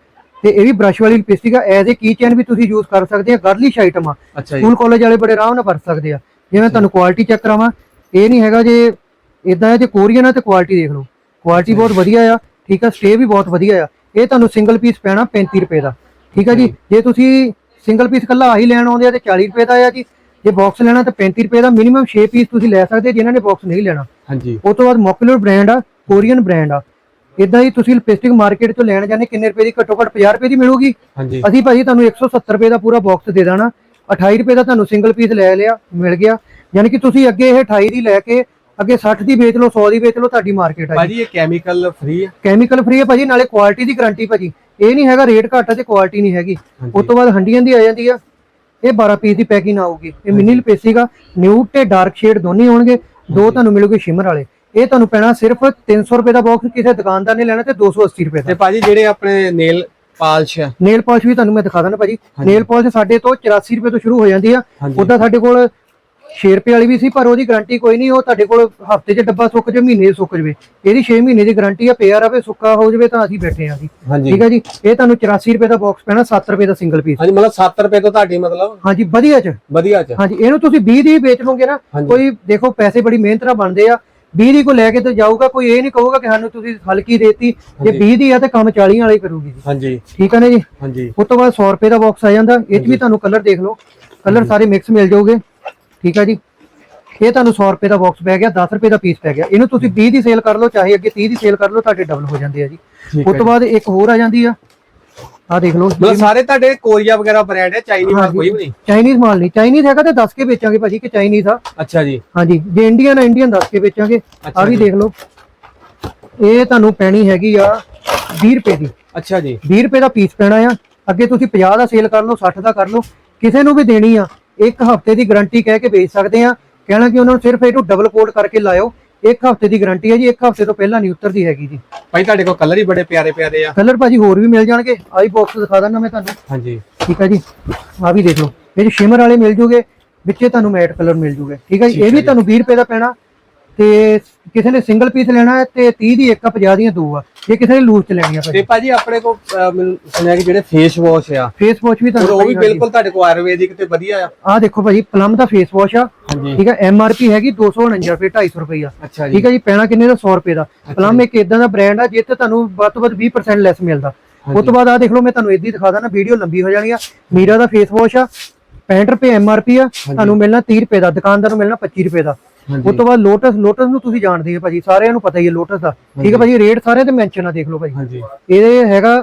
ਤੇ ਇਹ ਵੀ ਬ੍ਰਸ਼ ਵਾਲੀ ਲਿਪਸਟਿਕ ਆ ਐਜ਼ ਏ ਕੀ ਚੈਨ ਵੀ ਤੁਸੀਂ ਯੂਜ਼ ਕਰ ਸਕਦੇ ਆ ਗਰਲਿਸ਼ ਆਈਟਮ ਆ। ਅੱਛਾ ਜੀ। ਸਕੂਲ ਕਾਲਜ ਵਾਲੇ ਬੜੇ ਆਰਾਮ ਨਾਲ ਵਰਤ ਸਕਦੇ ਆ। ਜਿਵੇਂ ਤੁਹਾਨੂੰ ਕੁਆਲਿਟੀ ਚੈੱਕ ਕਰਾਵਾਂ ਇਹ ਨਹੀਂ ਹੈਗਾ ਜੇ ਇਦਾਂ ਹੈ ਜੇ ਕੋਰੀਅਨ ਆ ਤੇ ਕੁਆਲਿਟੀ ਦੇਖ ਲਓ। ਕੁਆਲਿਟੀ ਬਹੁਤ ਵਧੀਆ ਆ ਠੀਕ ਆ ਸਟੇ ਵੀ ਬਹੁਤ ਵਧੀਆ ਆ। ਇਹ ਤੁਹਾਨੂੰ ਸਿੰਗਲ ਪੀਸ ਪੈਣਾ 35 ਰੁਪਏ ਦਾ ਠੀਕ ਆ ਜੀ? ਜੇ। ਤੁਸੀਂ ਸਿੰਗਲ ਪੀਸ ਕੱਲਾ ਆਹੀ ਲੈਣ ਆਉਂਦੇ ਆ ਤੇ 40 ਰੁਪਏ ਦਾ ਆ ਜੀ। ਜੇ ਬਾਕਸ ਲੈਣਾ ਤਾਂ 35 ਰੁਪਏ ਦਾ ਮਿਨੀਮਮ 6 ਪੀਸ ਤੁਸੀਂ ਲੈ ਸਕਦੇ ਜਿਨ੍ਹਾਂ ਨੇ ਬਾਕਸ ਨਹੀਂ ਲੈਣਾ। ਹਾਂਜੀ। ਉਸ ਤੋਂ ਬਾਅਦ ਮੋਕੂਲਰ ਬ੍ਰਾਂਡ ਆ ਕੋਰੀਅਨ ਬ੍ਰਾਂਡ ਆ। ਇਦਾਂ ਹੀ ਤੁਸੀਂ ਲਿਪਸਟਿਕ ਮਾਰਕੀਟ ਤੋਂ ਲੈਣ ਜਾਂਦੇ ਕਿੰਨੇ ਰੁਪਏ ਦੀ ਘੱਟੋ ਘੱਟ 50 ਰੁਪਏ ਦੀ ਮਿਲੂਗੀ? ਹਾਂਜੀ। ਅਸੀਂ ਭਾਜੀ ਤੁਹਾਨੂੰ 170 ਰੁਪਏ ਦਾ ਪੂਰਾ ਬਾਕਸ ਦੇ ਦੇਣਾ। 28 ਰੁਪਏ ਦਾ ਤੁਹਾਨੂੰ ਸਿੰਗਲ ਪੀਸ ਲੈ ਲਿਆ ਮਿਲ ਗਿਆ। ਯਾਨੀ ਕਿ ਤੁਸੀਂ ਅੱਗੇ ਇਹ 28 ਦੀ ਲੈ ਕੇ ਅੱਗੇ 60 ਦੀ ਵੇਚ ਲਓ 100 ਦੀ ਵੇਚ ਲਓ ਤੁਹਾਡੀ ਮਾਰਕੀਟ ਆ ਭਾਜੀ ਇਹ ਕੈਮੀਕਲ ਫ੍ਰੀ ਹੈ ਕੈਮੀਕਲ ਫ੍ਰੀ ਹੈ ਭਾਜੀ ਨਾਲੇ ਕੁਆਲਿਟੀ ਦੀ ਗਾਰੰਟੀ ਭਾਜੀ। ਇਹ ਨਹੀਂ ਹੈਗਾ ਰੇਟ ਘੱਟ ਹੈ ਤੇ ਕੁਆਲਿਟੀ ਨਹੀਂ ਹੈਗੀ। ਉਸ ਤੋਂ ਬਾਅਦ ਹੰਡੀਆਂ ਦੀ ਆ ਜਾਂਦੀ ਆ। ਇਹ 12 ਪੀਸ ਦੀ ਪੈਕਿੰਗ ਆਊਗੀ। ਇਹ ਮਿਨੀ ਲਪੇਸੀਗਾ ਨਿਊਡ ਤੇ ਡਾਰਕ ਸ਼ੇਡ ਦੋਨੇ ਹੋਣਗੇ। ਦੋ ਤੁਹਾਨੂੰ ਮਿਲੂਗੇ ਸ਼ਿਮਰ ਵਾਲੇ। ਇਹ ਤੁਹਾਨੂੰ ਪੈਣਾ ਸਿਰਫ 300 ਰੁਪਏ ਦਾ ਬਾਕਸ ਕਿਸੇ ਦੁਕਾਨਦਾਰ ਨੇ ਲੈਣਾ ਤੇ 280 ਰੁਪਏ ਦਾ। ਤੇ ਭਾਜੀ ਜਿਹੜੇ ਆਪਣੇ ਨੇਲ ਪਾਲਿਸ਼ ਆ। ਨੇਲ ਪਾਲਿਸ਼ ਵੀ ਤੁਹਾਨੂੰ ਮੈਂ ਦਿਖਾ ਦਾਂ ਭਾਜੀ। ਨੇਲ ਪਾਲਿਸ਼ ਸਾਡੇ ਤੋਂ 84 ਰੁਪਏ ਤੋਂ ਸ਼ੁਰੂ ਹੋ ਜਾਂਦੀ ਆ। ਉਹਦਾ ਸਾਡੇ ਕੋਲ 6 ਰੁਪਏ ਵਾਲੀ ਵੀ ਸੀ ਪਰ ਉਹਦੀ ਗਾਰੰਟੀ ਕੋਈ ਨਹੀਂ ਉਹ ਤੁਹਾਡੇ ਕੋਲ ਹਫ਼ਤੇ 'ਚ ਡੱਬਾ ਸੁੱਕ ਜਾਵੇ ਮਹੀਨੇ ਸੁੱਕ ਜਾਵੇ। ਇਹਦੀ 6 ਮਹੀਨੇ ਦੀ ਗਾਰੰਟੀ ਆ ਪਿਆ ਰਵੇ ਸੁੱਕਾ ਹੋ ਜਾਵੇ ਤਾਂ ਅਸੀਂ ਬੈਠੇ ਆ ਜੀ। ਠੀਕ ਹੈ ਜੀ? ਇਹ ਤੁਹਾਨੂੰ 84 ਰੁਪਏ ਦਾ ਬਾਕਸ ਪੈਣਾ 7 ਰੁਪਏ ਦਾ ਸਿੰਗਲ ਪੀਸ ਹਾਂਜੀ ਮਤਲਬ 7 ਰੁਪਏ ਤੋਂ ਤੁਹਾਡੀ ਮਤਲਬ? ਹਾਂਜੀ ਵਧੀਆ 'ਚ। ਵਧੀਆ ਚ। ਹਾਂਜੀ ਇਹਨੂੰ ਤੁਸੀਂ 20 ਦੀ ਵੇਚ ਲਓਗੇ ਨਾ। ਕੋਈ ਦੇਖੋ ਪੈਸੇ ਬੜੀ ਮਿਹਨਤ ਨਾਲ ਬਣਦੇ ਆ। 20 ਦੀ ਕੋ ਲੈ ਕੇ ਤੇ ਜਾਊਗਾ ਕੋਈ ਇਹ ਨਹੀਂ ਕਹੂਗਾ ਕਿ ਸਾਨੂੰ ਤੁਸੀਂ ਹਲਕੀ ਦੇਤੀ। ਜੇ 20 ਦੀ ਆ ਤੇ ਕੰਮ 40 ਵਾਲੇ ਕਰੂਗੀ ਜੀ। ਹਾਂਜੀ। ਠੀਕ ਹੈ ਨਾ ਜੀ? ਹਾਂਜੀ। ਉਸ ਤੋਂ ਬਾਅਦ 100 ਰੁਪਏ ਦਾ ਬਾਕਸ ਆ ਜਾਂਦਾ। ਇਹ 'ਚ ਵੀ ਤੁਹਾਨੂੰ ਕਲਰ ਦੇਖ ਲਓ। ਕਲਰ ਸਾਰੇ ਮਿਕਸ ਮਿਲ ਜਾਓਗੇ ਠੀਕ ਹੈ ਜੀ? ਇਹ ਤੁਹਾਨੂੰ 100 ਰੁਪਏ ਦਾ ਬਾਕਸ ਪੈ ਗਿਆ 10 ਰੁਪਏ ਦਾ ਪੀਸ ਪੈ ਗਿਆ। ਇਹਨੂੰ ਤੁਸੀਂ 20 ਦੀ ਸੇਲ ਕਰ ਲਓ ਚਾਹੇ ਅੱਗੇ 30 ਦੀ ਸੇਲ ਕਰ ਲਓ ਤੁਹਾਡੇ ਡਬਲ ਹੋ ਜਾਂਦੇ ਆ ਜੀ। ਉਸ ਤੋਂ ਬਾਅਦ ਇੱਕ ਹੋਰ ਆ ਜਾਂਦੀ ਆ। ਆ ਦੇਖ ਲਓ ਮਤਲਬ ਸਾਰੇ ਤੁਹਾਡੇ ਕੋਰੀਆ ਵਗੈਰਾ ਬ੍ਰਾਂਡ ਹੈ ਚਾਈਨੀਜ਼ ਮਾਲ ਕੋਈ ਵੀ ਨਹੀਂ? ਚਾਈਨੀਜ਼ ਮਾਲ ਨਹੀਂ ਚਾਈਨੀਜ਼ ਹੈਗਾ ਤੇ ਦੱਸ ਕੇ ਵੇਚਾਂਗੇ ਭਾਜੀ ਕਿ ਚਾਈਨੀਜ਼ ਆ। ਅੱਛਾ ਜੀ। ਹਾਂਜੀ ਜੇ ਇੰਡੀਅਨ ਆ ਇੰਡੀਅਨ ਦੱਸ ਕੇ ਵੇਚਾਂਗੇ। ਆ ਵੀ। ਦੇਖ ਲਓ। ਇਹ ਤੁਹਾਨੂੰ ਪੈਣੀ ਹੈਗੀ ਆ 20 ਰੁਪਏ ਦੀ। ਅੱਛਾ ਜੀ। 20 ਰੁਪਏ ਦਾ ਪੀਸ ਪੈਣਾ ਆ। ਅੱਗੇ ਤੁਸੀਂ 50 ਦਾ ਸੇਲ ਕਰ ਲਓ 60 ਦਾ ਕਰ ਲਓ। ਕਿਸੇ ਨੂੰ ਵੀ ਦੇਣੀ ਆ ਇੱਕ ਹਫ਼ਤੇ ਦੀ ਗਾਰੰਟੀ ਕਹਿ ਕੇ ਵੇਚ ਸਕਦੇ ਆ। ਕਹਿਣਾ ਕਿ ਉਹਨਾਂ ਨੂੰ ਸਿਰਫ ਇਹਨੂੰ ਡਬਲ ਕੋਡ ਕਰਕੇ ਲਾਇਓ। ਇੱਕ ਹਫ਼ਤੇ ਦੀ ਗਾਰੰਟੀ ਹੈ ਜੀ ਇੱਕ ਹਫ਼ਤੇ ਤੋਂ ਪਹਿਲਾਂ ਨਹੀਂ ਉਤਰਦੀ ਹੈਗੀ ਜੀ। ਭਾਈ ਤੁਹਾਡੇ ਕੋਲ ਕਲਰ ਹੀ ਬੜੇ ਪਿਆਰੇ ਪਿਆਰੇ ਆ। ਕਲਰ ਭਾਜੀ ਹੋਰ ਵੀ ਮਿਲ ਜਾਣਗੇ। ਆਈ ਬਾਕਸ ਦਿਖਾ ਦਿੰਦਾ ਮੈਂ ਤੁਹਾਨੂੰ। ਹਾਂਜੀ। ਠੀਕ ਹੈ ਜੀ। ਆ ਵੀ ਦੇਖ ਲਓ। ਇਹ ਸ਼ਿਮਰ ਵਾਲੇ ਮਿਲ ਜੂਗੇ ਵਿੱਚੇ ਤੁਹਾਨੂੰ ਮੈਟ ਕਲਰ ਮਿਲ ਜੂਗੇ। ਠੀਕ ਹੈ ਜੀ। ਇਹ ਵੀ ਤੁਹਾਨੂੰ 20 ਰੁਪਏ ਦਾ ਪੈਣਾ। ਤੇ ਕਿਸੇ ਨੇ ਸਿੰਗਲ ਪੀਸ ਲੈਣਾ ਹੈ ਤੇ 30 ਦੀ ਇੱਕ ਆ 50 ਦੀਆਂ ਦੋ ਆ। ਜੇ ਕਿਸੇ ਨੇ ਲੂਜ਼ ਚ ਲੈਣੀ ਆ ਤੇ ਭਾਜੀ ਆਪਣੇ ਕੋਲ ਅਹ, ਮੈਨੂੰ ਸੁਣਿਆ ਕਿ ਜਿਹੜੇ ਫੇਸ ਵਾਸ਼ ਆ ਫੇਸ ਵਾਸ਼ ਵੀ ਉਹ ਤੁਹਾਨੂੰ ਵੀ ਬਿਲਕੁਲ ਤੁਹਾਡੇ ਕੋਲ ਆਯੁਰਵੈਦਿਕ ਤੇ ਵਧੀਆ ਆ? ਆ ਦੇਖੋ ਭਾਜੀ ਪਲਮ ਦਾ ਫੇਸ ਵਾਸ਼ ਆ। ਹਾਂਜੀ। ਠੀਕ ਹੈ ਐਮ ਆਰ ਪੀ ਹੈਗੀ 249 ਰੁਪਏ 250 ਰੁਪਏ ਅੱਛਾ ਜੀ। ਠੀਕ ਹੈ ਜੀ ਪੈਣਾ ਕਿੰਨੇ ਦਾ? 100 ਰੁਪਏ ਦਾ। ਪਲਮ ਇੱਕ ਇਦਾਂ ਦਾ ਬ੍ਰਾਂਡ ਆ ਜਿੱਥੇ ਤੁਹਾਨੂੰ ਵੱਧ ਤੋਂ ਵੱਧ 20% ਲੈਸ ਮਿਲਦਾ। ਉਸ ਤੋਂ ਬਾਅਦ ਆ ਦੇਖ ਲਓ ਮੈਂ ਤੁਹਾਨੂੰ ਇਦਾਂ ਹੀ ਦਿਖਾ ਦਾਂ ਨਾ ਵੀਡੀਓ ਲੰਬੀ ਹੋ ਜਾਣੀ ਆ। ਮੀਰਾ ਦਾ ਫੇਸ ਵਾਸ਼ ਆ 65 ਰੁਪਏ ਐਮ ਆਰ ਪੀ ਆ ਤੁਹਾਨੂੰ ਮਿਲਣਾ 30 ਰੁਪਏ ਦਾ ਦੁਕਾਨਦਾਰ ਨੂੰ ਮਿਲਣਾ 25 ਰੁਪਏ ਦਾ। ਉਸ ਤੋਂ ਬਾਅਦ ਲੋਟਸ ਲੋਟਸ ਨੂੰ ਤੁਸੀਂ ਜਾਣਦੇ ਹੋ ਭਾਜੀ ਸਾਰਿਆਂ ਨੂੰ ਪਤਾ ਹੀ ਹੈ ਲੋਟਸ ਦਾ। ਠੀਕ ਹੈ ਭਾਜੀ ਰੇਟ ਸਾਰੇ ਤੇ ਮੈਂਸ਼ਨ ਆ ਦੇਖ ਲਓ ਭਾਜੀ। ਇਹਦੇ ਹੈਗਾ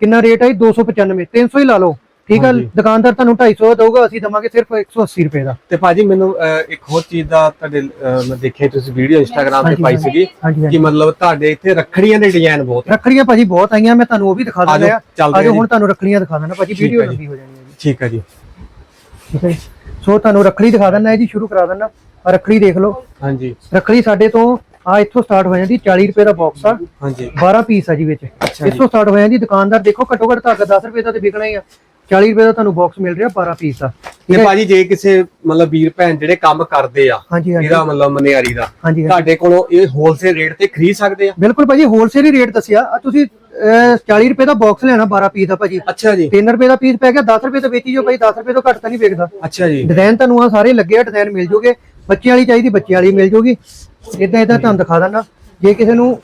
ਕਿੰਨਾ ਰੇਟ ਹੈ ਜੀ? 295 300 ਹੀ ਲਾ ਲਓ। ਠੀਕ ਹੈ ਦੁਕਾਨਦਾਰ ਤੁਹਾਨੂੰ 250 ਦਾ ਦਊਗਾ ਅਸੀਂ ਦਵਾਂਗੇ ਸਿਰਫ 180 ਰੁਪਏ ਦਾ। ਤੇ ਭਾਜੀ ਮੈਨੂੰ ਇੱਕ ਹੋਰ ਚੀਜ਼ ਦਾ ਤੁਹਾਡੇ ਮੈਂ ਦੇਖਿਆ ਤੁਸੀਂ ਵੀਡੀਓ ਇੰਸਟਾਗ੍ਰam ਤੇ ਪਾਈ। ਸੀਗੀ ਕਿ ਮਤਲਬ ਤੁਹਾਡੇ ਇੱਥੇ ਰੱਖੜੀਆਂ ਦੇ ਡਿਜ਼ਾਈਨ ਬਹੁਤ। ਰੱਖੜੀਆਂ ਭਾਜੀ ਬਹੁਤ ਆਈਆਂ ਮੈਂ ਤੁਹਾਨੂੰ ਉਹ ਵੀ ਦਿਖਾ ਦਿੰਦਾ ਆ। ਹੁਣ ਤੁਹਾਨੂੰ ਰੱਖੜੀਆਂ ਦਿਖਾ ਦਿੰਦਾ ਭਾਜੀ ਵੀਡੀਓ। ਲੰਬੀ ਹੋ ਜਾਣੀ ਹੈ ਠੀਕ ਹੈ ਜੀ। ਸੋ ਤੁਹਾਨੂੰ ਰੱਖੜੀ ਦਿਖਾ ਦਿੰਦਾ ਜੀ ਸ਼ੁਰੂ ਕਰਾ ਦਿੰਦਾ। ਰੱਖੜੀ ਦੇਖ ਲਓ। ਹਾਂਜੀ। ਰੱਖੜੀ ਸਾਡੇ ਤੋਂ ਆ ਇੱਥੋਂ ਸਟਾਰਟ ਹੋ ਜਾਂਦੀ 40 ਰੁਪਏ ਦਾ ਬਾਕਸ ਆ। ਹਾਂਜੀ। 12 ਪੀਸ ਆ ਜੀ ਵਿੱਚ। ਇੱਥੋਂ ਸਟਾਰਟ ਹੋ ਜਾਂਦੀ ਦੁਕਾਨਦਾਰ ਦੇਖੋ ਘੱਟੋ ਘੱਟ ਧਾਗਾ 10 ਰੁਪਏ ਦਾ ਤੇ ਵਿਕਣਾ ਹੀ ਆ। 40 ਰੁਪਏ ਦਾ ਤੁਹਾਨੂੰ ਬਾਕਸ ਮਿਲ ਰਿਹਾ 12 ਪੀਸ ਦਾ ਠੀਕ ਤੇ ਹੈ ਭਾਜੀ ਜੇ ਕਿਸੇ ਮਤਲਬ ਵੀਰ ਭੈਣ ਜਿਹੜੇ ਕੰਮ ਕਰਦੇ ਆ ਇਹਦਾ ਮਤਲਬ ਮਨਿਆਰੀ ਦਾ। ਤੁਹਾਡੇ ਕੋਲੋਂ ਇਹ ਹੋਲਸੇਲ ਰੇਟ ਤੇ ਖਰੀਦ ਸਕਦੇ ਆ? ਬਿਲਕੁਲ ਭਾਜੀ ਹੋਲਸੇਲ ਹੀ ਰੇਟ ਦੱਸਿਆ। ਆ ਤੁਸੀਂ ਅਹ, 40 ਰੁਪਏ ਦਾ ਬਾਕਸ ਲੈਣਾ 12 ਪੀਸ ਦਾ ਭਾਜੀ। ਅੱਛਾ ਜੀ। 3 ਰੁਪਏ ਦਾ ਪੀਸ ਪੈ ਗਿਆ 10 ਰੁਪਏ ਤੋਂ ਵੇਚੀ ਜੋ ਭਾਈ 10 ਰੁਪਏ ਤੋਂ ਘੱਟ ਤਾਂ ਨਹੀਂ ਵਿਕਦਾ। ਅੱਛਾ ਜੀ। ਡਿਜ਼ਾਈਨ ਤੁਹਾਨੂੰ ਆ ਸਾਰੇ ਲੱਗੇ ਆ ਡਿਜ਼ਾਈਨ ਮਿਲ ਜੂਗੇ। ਬੱਚਿਆਂ ਵਾਲੀ ਚਾਹੀਦੀ ਬੱਚਿਆਂ ਵਾਲੀ ਮਿਲ ਜੂਗੀ। ਇਦਾਂ ਇਦਾਂ ਤੁਹਾਨੂੰ ਦਿਖਾ ਦਿੰਦਾ। ਜੇ ਕਿਸੇ ਨੂੰ